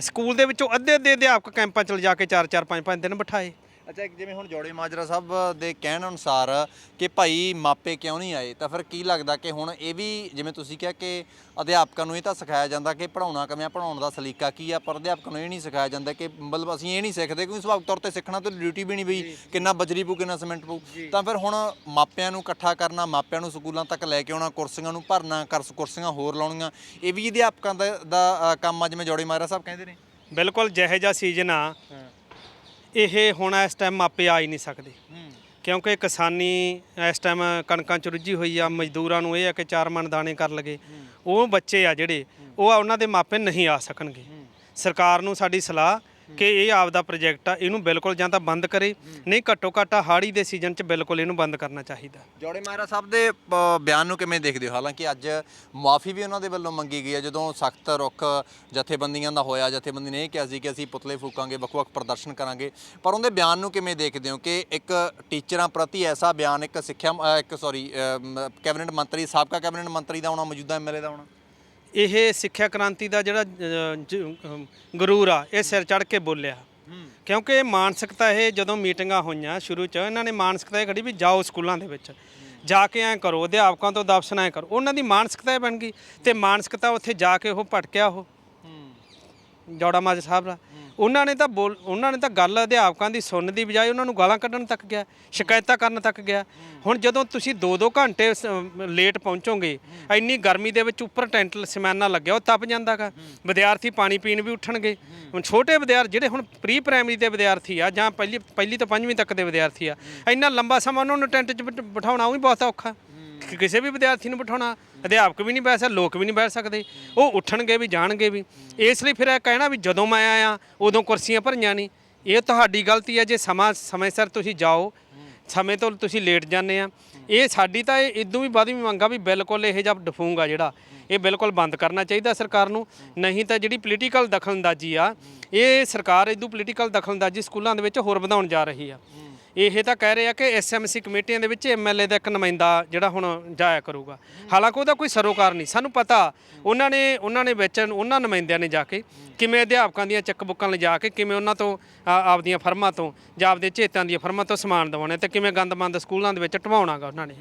ਸਕੂਲ ਦੇ ਵਿੱਚੋਂ ਅੱਧੇ ਅੱਧੇ ਅਧਿਆਪਕ ਕੈਂਪਾਂ 'ਚ ਲਿਜਾ ਕੇ 4 4 5 5 ਦਿਨ ਬਿਠਾਏ। ਅੱਛਾ ਇੱਕ ਜਿਵੇਂ ਹੁਣ ਜੋੜੇ ਮਾਜਰਾ ਸਾਹਿਬ ਦੇ ਕਹਿਣ ਅਨੁਸਾਰ ਕਿ ਭਾਈ ਮਾਪੇ ਕਿਉਂ ਨਹੀਂ ਆਏ ਤਾਂ ਫਿਰ ਕੀ ਲੱਗਦਾ ਕਿ ਹੁਣ ਇਹ ਵੀ ਜਿਵੇਂ ਤੁਸੀਂ ਕਿਹਾ ਕਿ ਅਧਿਆਪਕਾਂ ਨੂੰ ਇਹ ਤਾਂ ਸਿਖਾਇਆ ਜਾਂਦਾ ਕਿ ਪੜਾਉਣਾ ਕਿਵੇਂ ਪੜਾਉਣ ਦਾ ਸਲੀਕਾ ਕੀ ਆ ਪਰ ਅਧਿਆਪਕਾਂ ਨੂੰ ਇਹ ਨਹੀਂ ਸਿਖਾਇਆ ਜਾਂਦਾ ਕਿ ਮਤਲਬ ਅਸੀਂ ਇਹ ਨਹੀਂ ਸਿੱਖਦੇ ਕਿਉਂਕਿ ਸੁਭਾਵਿਕ ਤੌਰ ਤੇ ਸਿੱਖਣਾ ਤਾਂ ਡਿਊਟੀ ਵੀ ਨਹੀਂ ਬਈ ਕਿੰਨਾ ਬਜਰੀ ਪਊ ਕਿੰਨਾ ਸੀਮੈਂਟ ਪਊ। ਤਾਂ ਫਿਰ ਹੁਣ ਮਾਪਿਆਂ ਨੂੰ ਇਕੱਠਾ ਕਰਨਾ ਮਾਪਿਆਂ ਨੂੰ ਸਕੂਲਾਂ ਤੱਕ ਲੈ ਕੇ ਆਉਣਾ ਕੁਰਸੀਆਂ ਨੂੰ ਭਰਨਾ ਕਰ ਕੁਰਸੀਆਂ ਹੋਰ ਲਾਉਣੀਆਂ ਇਹ ਵੀ ਅਧਿਆਪਕਾਂ ਦਾ ਦਾ ਅ, ਕੰਮ ਆ ਜਿਵੇਂ ਜੋੜੇ ਮਾਜਰਾ ਸਾਹਿਬ ਕਹਿੰਦੇ ਨੇ। ਬਿਲਕੁਲ ਜਿਹੋ ਜਿਹਾ ਸੀਜ਼ਨ ਆ। ਇਹ ਹੁਣ ਇਸ ਟਾਈਮ ਮਾਪੇ ਆ ਹੀ ਨਹੀਂ ਸਕਦੇ। ਕਿਉਂਕਿ ਕਿਸਾਨੀ ਇਸ ਟਾਈਮ ਕਣਕਾਂ ਚ ਰੁੱਝੀ ਹੋਈ ਆ ਮਜ਼ਦੂਰਾਂ ਨੂੰ ਇਹ ਆ ਕਿ ਚਾਰ ਮਣ ਦਾਣੇ ਕਰ ਲਗੇ ਉਹ ਬੱਚੇ ਆ ਜਿਹੜੇ ਉਹ ਉਹਨਾਂ ਦੇ ਮਾਪੇ ਨਹੀਂ ਆ ਸਕਣਗੇ। ਸਰਕਾਰ ਨੂੰ ਸਾਡੀ ਸਲਾਹ ਕਿ ਇਹ ਆਪਦਾ ਪ੍ਰੋਜੈਕਟ ਆ ਇਹਨੂੰ ਬਿਲਕੁਲ ਜਾਂ ਤਾਂ ਬੰਦ ਕਰੇ ਨਹੀਂ ਘੱਟੋ ਘੱਟ ਹਾੜੀ ਦੇ ਸੀਜ਼ਨ 'ਚ ਬਿਲਕੁਲ ਇਹਨੂੰ ਬੰਦ ਕਰਨਾ ਚਾਹੀਦਾ। ਜੋੜੇ ਮਹਾਰਾਜ ਸਾਹਿਬ ਦੇ ਅ, ਬਿਆਨ ਨੂੰ ਕਿਵੇਂ ਦੇਖਦੇ ਹੋ? ਹਾਲਾਂਕਿ ਅੱਜ ਮਾਫੀ ਵੀ ਉਹਨਾਂ ਦੇ ਵੱਲੋਂ ਮੰਗੀ ਗਈ ਹੈ ਜਦੋਂ ਸਖਤ ਰੁੱਖ ਜਥੇਬੰਦੀਆਂ ਦਾ ਹੋਇਆ ਜਥੇਬੰਦੀ ਨੇ ਇਹ ਕਿਹਾ ਸੀ ਕਿ ਅਸੀਂ ਪੁਤਲੇ ਫੂਕਾਂਗੇ ਵੱਖ-ਵੱਖ ਪ੍ਰਦਰਸ਼ਨ ਕਰਾਂਗੇ। ਪਰ ਉਹਦੇ ਬਿਆਨ ਨੂੰ ਕਿਵੇਂ ਦੇਖਦੇ ਹੋ ਕਿ ਇੱਕ ਟੀਚਰਾਂ ਪ੍ਰਤੀ ਐਸਾ ਬਿਆਨ ਇੱਕ ਸਿੱਖਿਆ ਅ, ਇੱਕ ਸੌਰੀ ਕੈਬਨਿਟ ਮੰਤਰੀ ਸਾਬਕਾ ਕੈਬਨਿਟ ਮੰਤਰੀ ਦਾ ਆਉਣਾ ਮੌਜੂਦਾ ਐਮਐਲਏ ਦਾ ਆਉਣਾ? ਇਹ ਸਿੱਖਿਆ ਕ੍ਰਾਂਤੀ ਦਾ ਜਿਹੜਾ ਗਰੂਰ ਆ ਇਹ ਸਿਰ ਚੜ ਕੇ ਬੋਲਿਆ। ਕਿਉਂਕਿ ਇਹ ਮਾਨਸਿਕਤਾ ਇਹ ਜਦੋਂ ਮੀਟਿੰਗਾਂ ਹੋਈਆਂ ਸ਼ੁਰੂ ਚ ਇਹਨਾਂ ਨੇ ਮਾਨਸਿਕਤਾ ਇਹ ਖੜੀ ਵੀ ਜਾਓ ਸਕੂਲਾਂ ਦੇ ਵਿੱਚ। ਜਾ ਕੇ ਐਂ ਕਰੋ ਅਧਿਆਪਕਾਂ ਤੋਂ ਦਬਸਣਾ ਐਂ ਕਰੋ। ਉਹਨਾਂ ਦੀ ਮਾਨਸਿਕਤਾ ਇਹ ਬਣ ਗਈ। ਤੇ ਮਾਨਸਿਕਤਾ ਉੱਥੇ ਜਾ ਕੇ ਉਹ ਭਟਕਿਆ ਉਹ। ਜੋੜਾ ਮਾਜ ਸਾਹਿਬ ਦਾ। ਉਹਨਾਂ ਨੇ ਤਾਂ ਬੋਲ ਉਹਨਾਂ ਨੇ ਤਾਂ ਗੱਲ ਅਧਿਆਪਕਾਂ ਦੀ ਸੁਣਨ ਦੀ ਬਜਾਏ ਉਹਨਾਂ ਨੂੰ ਗਾਲਾਂ ਕੱਢਣ ਤੱਕ ਗਿਆ, ਸ਼ਿਕਾਇਤਾਂ ਕਰਨ ਤੱਕ ਗਿਆ। ਹੁਣ ਜਦੋਂ ਤੁਸੀਂ 2-2 ਘੰਟੇ ਸ- ਲੇਟ ਪਹੁੰਚੋਗੇ, ਇੰਨੀ ਗਰਮੀ ਦੇ ਵਿੱਚ ਉੱਪਰ ਟੈਂਟ ਸਮਾਨਾ ਲੱਗਿਆ, ਉਹ ਤਪ ਜਾਂਦਾਗਾ। ਵਿਦਿਆਰਥੀ ਪਾਣੀ ਪੀਣ ਵੀ ਉੱਠਣਗੇ। ਹੁਣ ਛੋਟੇ ਵਿਦਿਆਰਥੀ ਜਿਹੜੇ ਹੁਣ ਪ੍ਰੀ ਪ੍ਰਾਇਮਰੀ ਦੇ ਵਿਦਿਆਰਥੀ ਆ, ਜਾਂ ਪਹਿਲੀ ਪਹਿਲੀ ਤੋਂ ਪੰਜਵੀਂ ਤੱਕ ਦੇ ਵਿਦਿਆਰਥੀ ਆ, ਇੰਨਾ ਲੰਬਾ ਸਮਾਂ ਉਹਨਾਂ ਨੂੰ ਟੈਂਟ 'ਚ ਬਿਠਾਉਣਾ ਉਹ ਵੀ ਬਹੁਤ ਔਖਾ। ਕਿ ਕਿਸੇ ਵੀ ਵਿਦਿਆਰਥੀ ਨੂੰ ਬਿਠਾਉਣਾ, ਅਧਿਆਪਕ ਵੀ ਨਹੀਂ ਬੈਠ ਸਕਦੇ ਲੋਕ ਵੀ ਨਹੀਂ ਬੈਠ ਸਕਦੇ। ਉਹ ਉੱਠਣਗੇ ਵੀ, ਜਾਣਗੇ ਵੀ। ਇਸ ਲਈ ਫਿਰ ਇਹ ਕਹਿਣਾ ਵੀ ਜਦੋਂ ਮੈਂ ਆਇਆ, ਉਦੋਂ ਕੁਰਸੀਆਂ ਭਰੀਆਂ ਨਹੀਂ। ਇਹ ਤੁਹਾਡੀ ਗਲਤੀ ਹੈ, ਜੇ ਸਮਾਂ, ਸਮੇਂ ਸਿਰ ਤੁਸੀਂ ਜਾਓ, ਸਮੇਂ ਤੋਂ ਤੁਸੀਂ ਲੇਟ ਜਾਂਦੇ ਆ। ਇਹ ਸਾਡੀ ਤਾਂ ਇਹ ਇਦੋਂ ਵੀ ਵੱਧ ਵੀ ਮੰਗਾ ਵੀ ਬਿਲਕੁਲ ਇਹ ਜਿਹਾ ਡਫੂੰਗਾ ਜਿਹੜਾ। ਇਹ ਬਿਲਕੁਲ ਬੰਦ ਕਰਨਾ ਚਾਹੀਦਾ ਸਰਕਾਰ ਨੂੰ। ਨਹੀਂ ਤਾਂ ਜਿਹੜੀ ਪੋਲੀਟੀਕਲ ਦਖਲਅੰਦਾਜ਼ੀ ਆ, ਇਹ ਸਰਕਾਰ ਇਦੋਂ ਪੋਲੀਟੀਕਲ ਦਖਲਅੰਦਾਜ਼ੀ ਸਕੂਲਾਂ ਦੇ ਵਿੱਚ ਹੋਰ ਵਧਾਉਣ ਜਾ ਰਹੀ ਆ। ਇਹ ਤਾਂ ਕਹਿ ਰਹੇ ਆ ਕਿ ਐਸਐਮਸੀ ਕਮੇਟੀਆਂ ਦੇ ਵਿੱਚ ਐਮਐਲਏ ਦਾ ਇੱਕ ਨੁਮਾਇੰਦਾ ਜਿਹੜਾ ਹੁਣ ਜਾਇਆ ਕਰੂਗਾ। ਹਾਲਾਂਕਿ ਉਹਦਾ ਕੋਈ ਸਰੋਕਾਰ ਨਹੀਂ। ਸਾਨੂੰ ਪਤਾ, ਉਹਨਾਂ ਨੇ ਉਹਨਾਂ ਨੇ ਵਿੱਚ ਉਹਨਾਂ ਨੁਮਾਇੰਦਿਆਂ ਨੇ ਜਾ ਕੇ ਕਿਵੇਂ ਅਧਿਆਪਕਾਂ ਦੀਆਂ ਚੈੱਕ ਬੁੱਕਾਂ ਲਿਜਾ ਕੇ ਕਿਵੇਂ ਉਹਨਾਂ ਤੋਂ ਆਪਦੀਆਂ ਫਰਮਾਂ ਤੋਂ ਜਾਂ ਆਪਦੇ ਚੇਤਾਂ ਦੀਆਂ ਫਰਮਾਂ ਤੋਂ ਸਮਾਨ ਦਿਵਾਉਣੇ ਤੇ ਕਿਵੇਂ ਗੰਦਮੰਦ ਸਕੂਲਾਂ ਦੇ ਵਿੱਚ ਢਵਾਉਣਾਗਾ ਉਹਨਾਂ ਨੇ।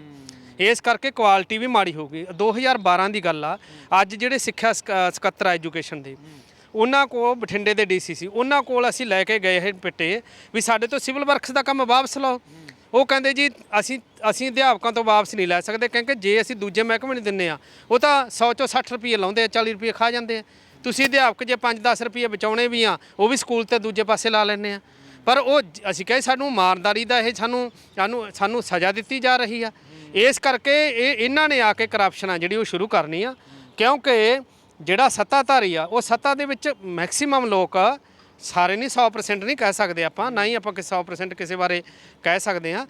ਇਸ ਕਰਕੇ ਕੁਆਲਿਟੀ ਵੀ ਮਾੜੀ ਹੋ ਗਈ 2012 ਦੀ ਗੱਲ ਆ। ਅੱਜ ਜਿਹੜੇ ਸਿੱਖਿਆ ਸਕ- ਸਕੱਤਰ ਆ ਐਜੂਕੇਸ਼ਨ ਦੇ ਉਹਨਾਂ ਕੋਲ ਬਠਿੰਡੇ ਦੇ ਡੀਸੀ ਸੀ, ਉਹਨਾਂ ਕੋਲ ਅਸੀਂ ਲੈ ਕੇ ਗਏ ਇਹ ਪਿੱਟੇ। ਵੀ ਸਾਡੇ ਤੋਂ ਸਿਵਲ ਵਰਕਸ ਦਾ ਕੰਮ ਵਾਪਸ ਲਓ। ਉਹ ਕਹਿੰਦੇ ਜੀ, ਅਸੀਂ ਅਸੀਂ ਅਧਿਆਪਕਾਂ ਤੋਂ ਵਾਪਸ ਨਹੀਂ ਲੈ ਸਕਦੇ ਕਿਉਂਕਿ ਜੇ ਅਸੀਂ ਦੂਜੇ ਮਹਿਕਮੇ ਨੂੰ ਦਿੰਨੇ ਆ, ਉਹ ਤਾਂ 100 ਚੋਂ 60 ਰੁਪਏ ਲਾਉਂਦੇ ਆ 40 ਰੁਪਏ ਖਾ ਜਾਂਦੇ ਆ। ਤੁਸੀਂ ਅਧਿਆਪਕ ਜੇ 5-10 ਰੁਪਏ ਬਚਾਉਣੇ ਵੀ ਆ, ਉਹ ਵੀ ਸਕੂਲ ਤੇ ਦੂਜੇ ਪਾਸੇ ਲਾ ਲੈਂਦੇ ਆ। ਪਰ ਉਹ ਅਸੀਂ ਕਹੇ ਸਾਨੂੰ ਮਾਰਦਾਰੀ ਦਾ ਇਹ ਸਾਨੂੰ ਸਾਨੂੰ ਸਾਨੂੰ ਸਜ਼ਾ ਦਿੱਤੀ ਜਾ ਰਹੀ ਆ। ਇਸ ਕਰਕੇ ਇਹ, ਇਹਨਾਂ ਨੇ ਆ ਕੇ ਕਰਪਸ਼ਨ ਆ ਜਿਹੜੀ ਉਹ ਸ਼ੁਰੂ ਕਰਨੀ ਆ। ਕਿਉਂਕਿ ਜਿਹੜਾ ਸੱਤਾਧਾਰੀ ਆ, ਉਹ ਸੱਤਾ ਦੇ ਵਿੱਚ ਮੈਕਸਿਮਮ ਲੋਕ ਸਾਰੇ ਨਹੀਂ 100% ਨਹੀਂ ਕਹਿ ਸਕਦੇ ਆਪਾਂ, ਨਾ ਹੀ ਆਪਾਂ ਕਿ 100% ਕਿਸੇ ਬਾਰੇ ਕਹਿ ਸਕਦੇ ਆ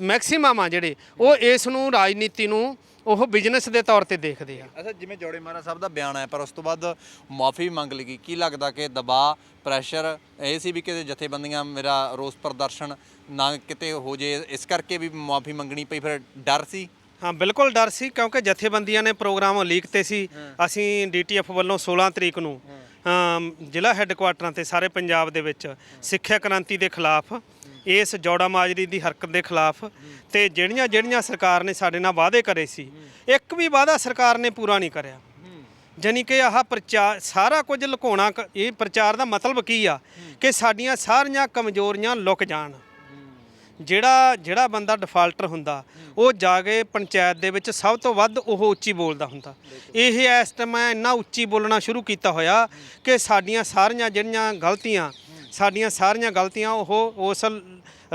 ਮੈਕਸਿਮਮ ਆ ਜਿਹੜੇ, ਉਹ ਇਸ ਨੂੰ, ਰਾਜਨੀਤੀ ਨੂੰ, ਉਹ ਬਿਜ਼ਨਸ ਦੇ ਤੌਰ ਤੇ ਦੇਖਦੇ ਆ। ਅੱਛਾ, ਜਿਵੇਂ ਜੋੜੇ ਮਹਾਰਾਜ ਸਾਹਿਬ ਦਾ ਬਿਆਨ ਆਇਆ, ਪਰ ਉਸ ਤੋਂ ਬਾਅਦ ਮਾਫੀ ਮੰਗ ਲਈ ਗਈ। ਕੀ ਲੱਗਦਾ ਕਿ ਦਬਾਅ ਪ੍ਰੈਸ਼ਰ ਇਹ ਸੀ ਵੀ ਕਿਤੇ ਜਥੇਬੰਦੀਆਂ ਮੇਰਾ ਰੋਸ ਪ੍ਰਦਰਸ਼ਨ ਨਾ ਕਿਤੇ ਹੋ ਜੇ, ਇਸ ਕਰਕੇ ਵੀ ਮਾਫੀ ਮੰਗਣੀ ਪਈ, ਫਿਰ ਡਰ ਸੀ? ਹਾਂ ਬਿਲਕੁਲ ਡਰ ਸੀ ਕਿਉਂਕਿ ਜਥੇਬੰਦੀਆਂ ਨੇ ਪ੍ਰੋਗਰਾਮ ਲੀਕ ਤੇ ਸੀ। ਅਸੀਂ ਡੀਟੀਐਫ ਵੱਲੋਂ 16 ਤਰੀਕ ਨੂੰ ਜ਼ਿਲ੍ਹਾ ਹੈੱਡਕੁਆਟਰਾਂ ਤੇ ਸਾਰੇ ਪੰਜਾਬ ਦੇ ਵਿੱਚ ਸਿੱਖਿਆ ਕ੍ਰਾਂਤੀ ਦੇ ਖਿਲਾਫ ਇਸ ਜੋੜਾ ਮਾਜਰੀ ਦੀ ਹਰਕਤ ਦੇ ਖਿਲਾਫ ਤੇ ਜਿਹੜੀਆਂ ਜਿਹੜੀਆਂ ਸਰਕਾਰ ਨੇ ਸਾਡੇ ਨਾਲ ਵਾਅਦੇ ਕਰੇ ਸੀ ਇੱਕ ਵੀ ਵਾਅਦਾ ਸਰਕਾਰ ਨੇ ਪੂਰਾ ਨਹੀਂ ਕਰਿਆ। ਜਾਣੀ ਕਿ ਆਹ ਪ੍ਰਚਾਰ ਸਾਰਾ ਕੁਝ ਲੁਕਾਉਣਾ ਇਹ ਪ੍ਰਚਾਰ ਦਾ ਮਤਲਬ ਕੀ ਆ? ਕਿ ਸਾਡੀਆਂ ਸਾਰੀਆਂ ਕਮਜ਼ੋਰੀਆਂ ਲੁਕ ਜਾਣ। ਜਿਹੜਾ ਜਿਹੜਾ ਬੰਦਾ ਡਿਫਾਲਟਰ ਹੁੰਦਾ, ਉਹ ਜਾ ਕੇ ਪੰਚਾਇਤ ਦੇ ਵਿੱਚ ਸਭ ਤੋਂ ਵੱਧ ਉਹ ਉੱਚੀ ਬੋਲਦਾ ਹੁੰਦਾ। ਇਹ ਇਸ ਟਾਈਮ ਇੰਨਾ ਉੱਚੀ ਬੋਲਣਾ ਸ਼ੁਰੂ ਕੀਤਾ ਹੋਇਆ ਕਿ ਸਾਡੀਆਂ ਸਾਰੀਆਂ ਜਿਹੜੀਆਂ ਗਲਤੀਆਂ, ਸਾਡੀਆਂ ਸਾਰੀਆਂ ਗਲਤੀਆਂ ਉਹ ਉਸ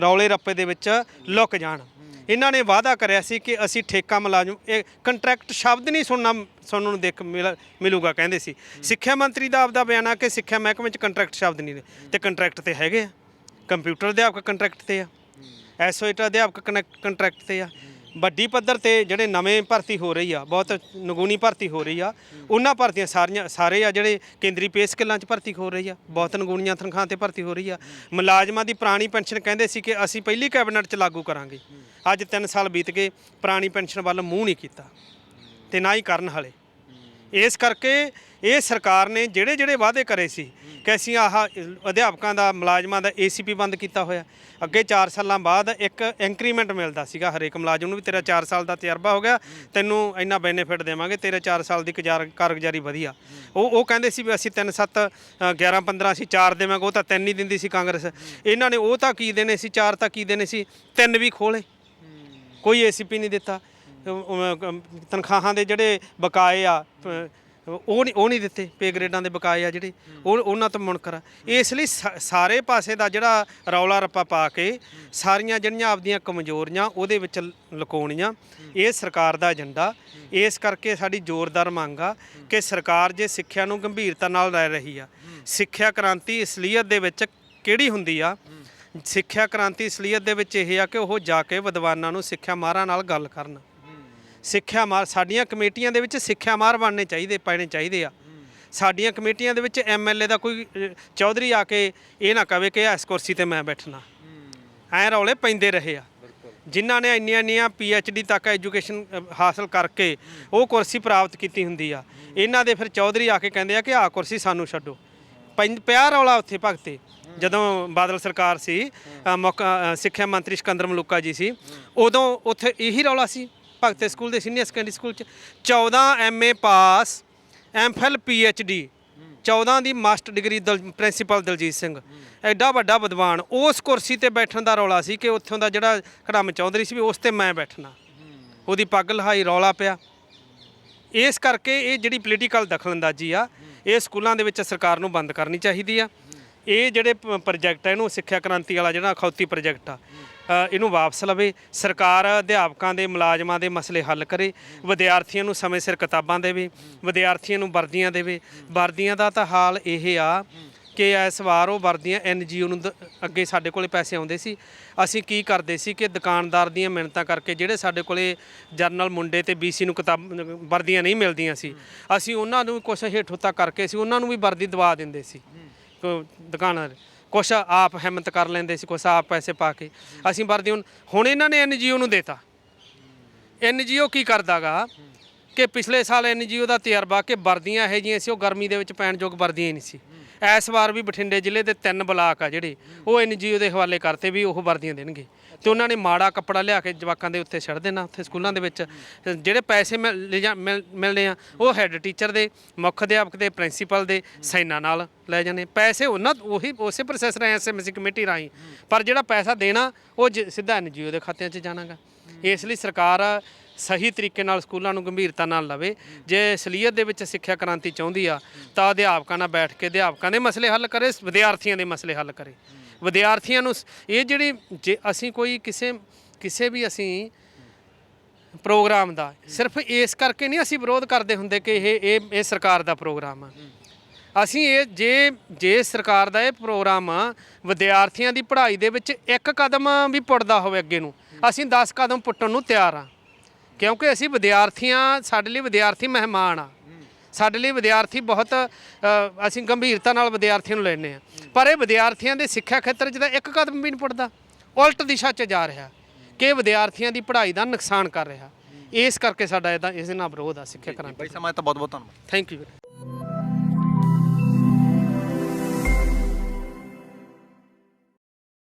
ਰੌਲੇ ਰੱਪੇ ਦੇ ਵਿੱਚ ਲੁਕ ਜਾਣ। ਇਹਨਾਂ ਨੇ ਵਾਅਦਾ ਕਰਿਆ ਸੀ ਕਿ ਅਸੀਂ ਠੇਕਾ ਮੁਲਾਜ਼ਮ, ਇਹ ਕੰਟਰੈਕਟ ਸ਼ਬਦ ਨਹੀਂ ਸੁਣਨਾ, ਸੁਣਨ ਨੂੰ ਦੇਖ ਮਿਲ- ਮਿਲੂਗਾ ਕਹਿੰਦੇ ਸੀ। ਸਿੱਖਿਆ ਮੰਤਰੀ ਦਾ ਆਪਦਾ ਬਿਆਨ ਆ ਕਿ ਸਿੱਖਿਆ ਮਹਿਕਮੇ ਵਿੱਚ ਕੰਟਰੈਕਟ ਸ਼ਬਦ ਨਹੀਂ ਨੇ, ਤੇ ਕੰਟਰੈਕਟ ਤੇ ਹੈਗੇ ਆ। ਕੰਪਿਊਟਰ ਅਧਿਆਪਕ ਕੰਟਰੈਕਟ ਤੇ ਆ। ਐਸਓਏਟ ਅਧਿਆਪਕ ਕਨੈਕਟ ਕੰਟਰੈਕਟ ਤੇ ਆ। ਵੱਡੀ ਪੱਧਰ ਤੇ ਜਿਹੜੇ ਨਵੇਂ ਭਰਤੀ ਹੋ ਰਹੀ ਆ, ਬਹੁਤ ਨਗੂਣੀ ਭਰਤੀ ਹੋ ਰਹੀ ਆ, ਉਹਨਾਂ ਭਰਤੀਆਂ ਸਾਰੀਆਂ ਸਾਰੇ ਆ ਜਿਹੜੇ ਕੇਂਦਰੀ ਪੇ ਸਕੇਲਾਂ 'ਚ ਭਰਤੀ ਹੋ ਰਹੀ ਆ, ਬਹੁਤ ਨਗੂਣੀਆਂ ਤਨਖਾਹਾਂ ਤੇ ਭਰਤੀ ਹੋ ਰਹੀ ਆ। ਮੁਲਾਜ਼ਮਾਂ ਦੀ ਪੁਰਾਣੀ ਪੈਨਸ਼ਨ ਕਹਿੰਦੇ ਸੀ ਕਿ ਅਸੀਂ ਪਹਿਲੀ ਕੈਬਨਿਟ 'ਚ ਲਾਗੂ ਕਰਾਂਗੇ। ਅੱਜ 3 ਸਾਲ ਬੀਤ ਗਏ, ਪੁਰਾਣੀ ਪੈਨਸ਼ਨ ਵੱਲ ਮੂੰਹ ਨਹੀਂ ਕੀਤਾ। ਤੇ ਨਾ ਹੀ ਕਰਨ ਹਲੇ। ਇਸ ਕਰਕੇ ਇਹ ਸਰਕਾਰ ਨੇ ਜਿਹੜੇ ਜਿਹੜੇ ਵਾਅਦੇ ਕਰੇ ਸੀ, ਕਿ ਅਸੀਂ ਆਹ ਅਧਿਆਪਕਾਂ ਦਾ, ਮੁਲਾਜ਼ਮਾਂ ਦਾ ਏਸੀਪੀ ਬੰਦ ਕੀਤਾ ਹੋਇਆ। ਅੱਗੇ 4 ਸਾਲਾਂ ਬਾਅਦ ਇੱਕ ਇੰਕਰੀਮੈਂਟ ਮਿਲਦਾ ਸੀਗਾ ਹਰੇਕ ਮੁਲਾਜ਼ਮ ਨੂੰ ਵੀ, ਤੇਰਾ 4 ਸਾਲ ਦਾ ਤਜਰਬਾ ਹੋ ਗਿਆ, ਤੈਨੂੰ ਇੰਨਾ ਬੈਨੀਫਿਟ ਦੇਵਾਂਗੇ, ਤੇਰੇ 4 ਸਾਲ ਦੀ ਗੁਜ਼ਾਰ- ਕਾਰਗੁਜ਼ਾਰੀ ਵਧੀਆ। ਉਹ ਉਹ ਕਹਿੰਦੇ ਸੀ ਵੀ ਅਸੀਂ 3 7 11 15 ਅਸੀਂ 4 ਦੇਵਾਂਗੇ, ਉਹ ਤਾਂ 3 ਹੀ ਦਿੰਦੀ ਸੀ ਕਾਂਗਰਸ। ਇਹਨਾਂ ਨੇ ਉਹ ਤਾਂ ਕੀ ਦੇਣੇ ਸੀ 4 ਤਾਂ ਕੀ ਦੇਣੇ ਸੀ 3 ਵੀ ਖੋਲੇ ਕੋਈ ਏਸੀਪੀ ਨਹੀਂ ਦਿੱਤਾ। ਤਨਖਾਹਾਂ ਦੇ ਜਿਹੜੇ ਬਕਾਏ ਆ ਉਹ ਨਹੀਂ ਉਹ ਨਹੀਂ ਦਿੱਤੇ, ਪੇ ਗ੍ਰੇਡਾਂ ਦੇ ਬਕਾਏ ਆ ਜਿਹੜੇ। ਉਹ ਉਹਨਾਂ ਤੋਂ ਮੁਨਕਰ ਆ ਇਸ ਲਈ ਸਾ- ਸਾਰੇ ਪਾਸੇ ਦਾ ਜਿਹੜਾ ਰੌਲਾ ਰੱਪਾ ਪਾ ਕੇ ਸਾਰੀਆਂ ਜਿਹੜੀਆਂ ਆਪਦੀਆਂ ਕਮਜ਼ੋਰੀਆਂ ਉਹਦੇ ਵਿੱਚ ਲੁਕਾਉਣੀਆਂ, ਇਹ ਸਰਕਾਰ ਦਾ ਏਜੰਡਾ। ਇਸ ਕਰਕੇ ਸਾਡੀ ਜ਼ੋਰਦਾਰ ਮੰਗ ਆ ਕਿ ਸਰਕਾਰ ਜੇ ਸਿੱਖਿਆ ਨੂੰ ਗੰਭੀਰਤਾ ਨਾਲ ਲੈ ਰਹੀ ਆ, ਸਿੱਖਿਆ ਕ੍ਰਾਂਤੀ ਅਸਲੀਅਤ ਦੇ ਵਿੱਚ ਕਿਹੜੀ ਹੁੰਦੀ ਆ? ਸਿੱਖਿਆ ਕ੍ਰਾਂਤੀ ਅਸਲੀਅਤ ਦੇ ਵਿੱਚ ਇਹ ਆ ਕਿ ਉਹ ਜਾ ਕੇ ਵਿਦਵਾਨਾਂ ਨੂੰ ਸਿੱਖਿਆ ਮਾਹਰਾਂ ਨਾਲ ਗੱਲ ਕਰਨ। ਸਿੱਖਿਆ ਮਾਰ ਸਾਡੀਆਂ ਕਮੇਟੀਆਂ ਦੇ ਵਿੱਚ ਸਿੱਖਿਆ ਮਾਰ ਬਣਨੇ ਚਾਹੀਦੇ ਪੈਣੇ ਚਾਹੀਦੇ ਆ। ਸਾਡੀਆਂ ਕਮੇਟੀਆਂ ਦੇ ਵਿੱਚ ਐਮਐਲਏ ਦਾ ਕੋਈ ਚੌਧਰੀ ਆ ਕੇ ਇਹ ਨਾ ਕਵੇ ਕਿ ਇਸ ਕੁਰਸੀ ਤੇ ਮੈਂ ਬੈਠਣਾ। ਐ ਰੌਲੇ ਪੈਂਦੇ ਰਹੇ ਆ। ਜਿਨ੍ਹਾਂ ਨੇ ਇੰਨੀਆਂ ਇੰਨੀਆਂ ਡੀ ਤੱਕ ਐਜੂਕੇਸ਼ਨ ਹਾਸਲ ਕਰਕੇ ਉਹ ਕੁਰਸੀ ਪ੍ਰਾਪਤ ਕੀਤੀ ਹੁੰਦੀ ਆ। ਇਹਨਾਂ ਦੇ ਫਿਰ ਚੌਧਰੀ ਆ ਕੇ ਕਹਿੰਦੇ ਆ ਕਿ ਆਹ ਕੁਰਸੀ ਸਾਨੂੰ ਛੱਡੋ। ਪਿਆ ਰੌਲਾ ਉੱਥੇ ਭਗਤੇ। ਜਦੋਂ ਬਾਦਲ ਸਰਕਾਰ ਸੀ ਸਿੱਖਿਆ ਮੰਤਰੀ ਸਿਕੰਦਰ ਮਲੂਕਾ ਜੀ ਸੀ ਉਦੋਂ ਉੱਥੇ ਇਹੀ ਰੌਲਾ ਸੀ। ਭਗਤੇ ਸਕੂਲ ਦੇ ਸੀਨੀਅਰ ਸੈਕੰਡਰੀ ਸਕੂਲ ਚ 14 ਐਮਏ ਪਾਸ ਐਮਫਿਲ ਡੀ 14 ਦੀ ਮਾਸਟਰ ਡਿਗਰੀ ਦਲ, ਪ੍ਰਿੰਸੀਪਲ ਦਲਜੀਤ ਸਿੰਘ। ਐਡਾ ਵੱਡਾ ਵਿਦਵਾਨ, ਉਸ ਕੁਰਸੀ ਤੇ ਬੈਠਣ ਦਾ ਰੌਲਾ ਸੀ ਕਿ ਉੱਥੋਂ ਦਾ ਜਿਹੜਾ ਖੜਮ ਚੌਧਰੀ ਸੀ ਵੀ ਉਸ ਤੇ ਮੈਂ ਬੈਠਣਾ। ਉਹਦੀ ਪੱਗ ਲਹਾਈ, ਰੌਲਾ ਪਿਆ। ਇਸ ਕਰਕੇ ਇਹ ਜਿਹੜੀ ਪੋਲੀਟੀਕਲ ਦਖਲਅੰਦਾਜ਼ੀ ਆ, ਇਹ ਸਕੂਲਾਂ ਦੇ ਵਿੱਚ ਸਰਕਾਰ ਨੂੰ ਬੰਦ ਕਰਨੀ ਚਾਹੀਦੀ ਆ। ਇਹ ਜਿਹੜੇ ਪ- ਪ੍ਰੋਜੈਕਟ ਆ, ਇਹਨੂੰ ਸਿੱਖਿਆ ਕ੍ਰਾਂਤੀ ਵਾਲਾ ਜਿਹੜਾ ਅਖੌਤੀ ਪ੍ਰੋਜੈਕਟ ਆ ਇਹਨੂੰ ਵਾਪਸ ਲਵੇ ਸਰਕਾਰ ਅਧਿਆਪਕਾਂ ਦੇ ਮੁਲਾਜ਼ਮਾਂ ਦੇ ਮਸਲੇ ਹੱਲ ਕਰੇ ਵਿਦਿਆਰਥੀਆਂ ਨੂੰ ਸਮੇਂ ਸਿਰ ਕਿਤਾਬਾਂ ਦੇਵੇ ਵਿਦਿਆਰਥੀਆਂ ਨੂੰ ਵਰਦੀਆਂ ਦੇਵੇ। ਵਰਦੀਆਂ ਦਾ ਤਾਂ ਹਾਲ ਇਹ ਆ ਕਿ ਇਸ ਵਾਰ ਉਹ ਵਰਦੀਆਂ ਐਨਜੀਓ ਨੂੰ ਅੱਗੇ ਸਾਡੇ ਕੋਲੇ ਪੈਸੇ ਆਉਂਦੇ ਸੀ। ਅਸੀਂ ਕੀ ਕਰਦੇ ਸੀ ਕਿ ਦੁਕਾਨਦਾਰ ਦੀਆਂ ਮਿਹਨਤਾਂ ਕਰਕੇ ਜਿਹੜੇ ਸਾਡੇ ਕੋਲੇ ਜਰਨਲ ਮੁੰਡੇ ਤੇ ਬੀਸੀ ਨੂੰ ਕਿਤਾਬ ਵਰਦੀਆਂ ਨਹੀਂ ਮਿਲਦੀਆਂ ਸੀ ਅਸੀਂ ਉਹਨਾਂ ਨੂੰ ਕੁਛ ਹੇਠੋਂ ਤੱਕ ਕਰਕੇ ਸੀ ਉਹਨਾਂ ਨੂੰ ਵੀ ਵਰਦੀ ਦਵਾ ਦਿੰਦੇ ਸੀ। ਦੁਕਾਨਦਾਰ। ਕੁਛ ਆਪ ਹਿੰਮਤ ਕਰ ਲੈਂਦੇ ਸੀ, ਕੁਛ ਆਪ ਪੈਸੇ ਪਾ ਕੇ। ਅਸੀਂ ਵਰਦੀ ਹੁਣ ਹੁਣ ਇਹਨਾਂ ਨੇ ਐਨਜੀਓ ਨੂੰ ਦੇਤਾ। ਐਨਜੀਓ ਕੀ ਕਰਦਾਗਾ ਕਿ ਪਿਛਲੇ ਸਾਲ ਐਨਜੀਓ ਦਾ ਤਜਰਬਾ ਕਿ ਵਰਦੀਆਂ ਇਹੋ ਜਿਹੀਆਂ ਸੀ, ਉਹ ਗਰਮੀ ਦੇ ਵਿੱਚ ਪੈਣ ਯੋਗ ਵਰਦੀਆਂ ਹੀ ਨਹੀਂ ਸੀ। ਇਸ ਵਾਰ ਵੀ ਬਠਿੰਡੇ ਜ਼ਿਲ੍ਹੇ ਦੇ ਤਿੰਨ ਬਲਾਕ ਆ ਜਿਹੜੇ, ਉਹ ਐਨਜੀਓ ਦੇ ਹਵਾਲੇ ਕਰਤੇ ਵੀ ਉਹ ਵਰਦੀਆਂ ਦੇਣਗੇ। ਤੇ ਉਹਨਾਂ ਨੇ ਮਾੜਾ ਕੱਪੜਾ ਲਿਆ ਕੇ ਜਵਾਕਾਂ ਦੇ ਉੱਤੇ ਛੱਡ ਦੇਣਾ, ਉੱਥੇ ਸਕੂਲਾਂ ਦੇ ਵਿੱਚ। ਜਿਹੜੇ ਪੈਸੇ ਮਿਲ- ਲਿਜਾ- ਮਿਲ- ਮਿਲਣੇ ਆ, ਉਹ ਹੈੱਡ ਟੀਚਰ ਦੇ, ਮੁੱਖ ਅਧਿਆਪਕ ਦੇ ਪ੍ਰਿੰਸੀਪਲ ਦੇ ਸਾਈਨਾਂ ਨਾਲ ਲੈ ਜਾਂਦੇ। ਪੈਸੇ ਉਹਨਾਂ, ਉਹੀ, ਉਸੇ ਪ੍ਰੋਸੈਸ ਰਾਹੀਂ ਐਸਐਮਸੀ ਕਮੇਟੀ ਰਾਹੀਂ। ਪਰ ਜਿਹੜਾ ਪੈਸਾ ਦੇਣਾ, ਉਹ ਜ- ਸਿੱਧਾ ਐਨਜੀਓ ਦੇ ਖਾਤਿਆਂ 'ਚ ਜਾਣਾਗਾ। ਇਸ ਲਈ ਸਰਕਾਰ ਸਹੀ ਤਰੀਕੇ ਨਾਲ ਸਕੂਲਾਂ ਨੂੰ ਗੰਭੀਰਤਾ ਨਾਲ ਲਵੇ। ਜੇ ਅਸਲੀਅਤ ਦੇ ਵਿੱਚ ਸਿੱਖਿਆ ਕ੍ਰਾਂਤੀ ਚਾਹੁੰਦੀ ਆ, ਤਾਂ ਅਧਿਆਪਕਾਂ ਨਾਲ ਬੈਠ ਕੇ ਅਧਿਆਪਕਾਂ ਦੇ ਮਸਲੇ ਹੱਲ ਕਰੇ, ਵਿਦਿਆਰਥੀਆਂ ਦੇ ਮਸਲੇ ਹੱਲ ਕਰੇ। ਵਿਦਿਆਰਥੀਆਂ ਨੂੰ ਇਹ ਜਿਹੜੀ ਜੇ ਅਸੀਂ ਕੋਈ ਕਿਸੇ ਕਿਸੇ ਵੀ ਅਸੀਂ ਪ੍ਰੋਗਰਾਮ ਦਾ, ਸਿਰਫ ਇਸ ਕਰਕੇ ਨਹੀਂ ਅਸੀਂ ਵਿਰੋਧ ਕਰਦੇ ਹੁੰਦੇ ਕਿ ਇਹ ਇਹ ਇਹ ਸਰਕਾਰ ਦਾ ਪ੍ਰੋਗਰਾਮ ਆ। ਅਸੀਂ ਇਹ, ਜੇ ਜੇ ਸਰਕਾਰ ਦਾ ਇਹ ਪ੍ਰੋਗਰਾਮ ਵਿਦਿਆਰਥੀਆਂ ਦੀ ਪੜ੍ਹਾਈ ਦੇ ਵਿੱਚ ਇੱਕ ਕਦਮ ਵੀ ਪੁੱਟਦਾ ਹੋਵੇ ਅੱਗੇ ਨੂੰ, ਅਸੀਂ 10 ਕਦਮ ਪੁੱਟਣ ਨੂੰ ਤਿਆਰ ਆ। ਕਿਉਂਕਿ ਅਸੀਂ ਵਿਦਿਆਰਥੀਆਂ, ਸਾਡੇ ਲਈ ਵਿਦਿਆਰਥੀ ਮਹਿਮਾਨ ਆ। ਸਾਡੇ ਲਈ ਵਿਦਿਆਰਥੀ ਬਹੁਤ ਅ, ਅਸੀਂ ਗੰਭੀਰਤਾ ਨਾਲ ਵਿਦਿਆਰਥੀਆਂ ਨੂੰ ਲੈਂਦੇ ਆ ਪਰ ਇਹ ਵਿਦਿਆਰਥੀਆਂ ਦੇ ਸਿੱਖਿਆ ਖੇਤਰ 'ਚ ਤਾਂ ਇੱਕ ਕਦਮ ਵੀ ਨਹੀਂ ਪੁੱਟਦਾ। ਉਲਟ ਦਿਸ਼ਾ 'ਚ ਜਾ ਰਿਹਾ ਕਿ ਇਹ ਵਿਦਿਆਰਥੀਆਂ ਦੀ ਪੜ੍ਹਾਈ ਦਾ ਨੁਕਸਾਨ ਕਰ ਰਿਹਾ। ਇਸ ਕਰਕੇ ਸਾਡਾ ਇਹਦਾ ਇਸ ਨਾਲ ਵਿਰੋਧ ਆ ਸਿੱਖਿਆ ਕ੍ਰਾਂਤੀ ਬਾਈ ਸਮਾਂ ਤਾਂ ਬਹੁਤ ਬਹੁਤ ਧੰਨਵਾਦ। Thank you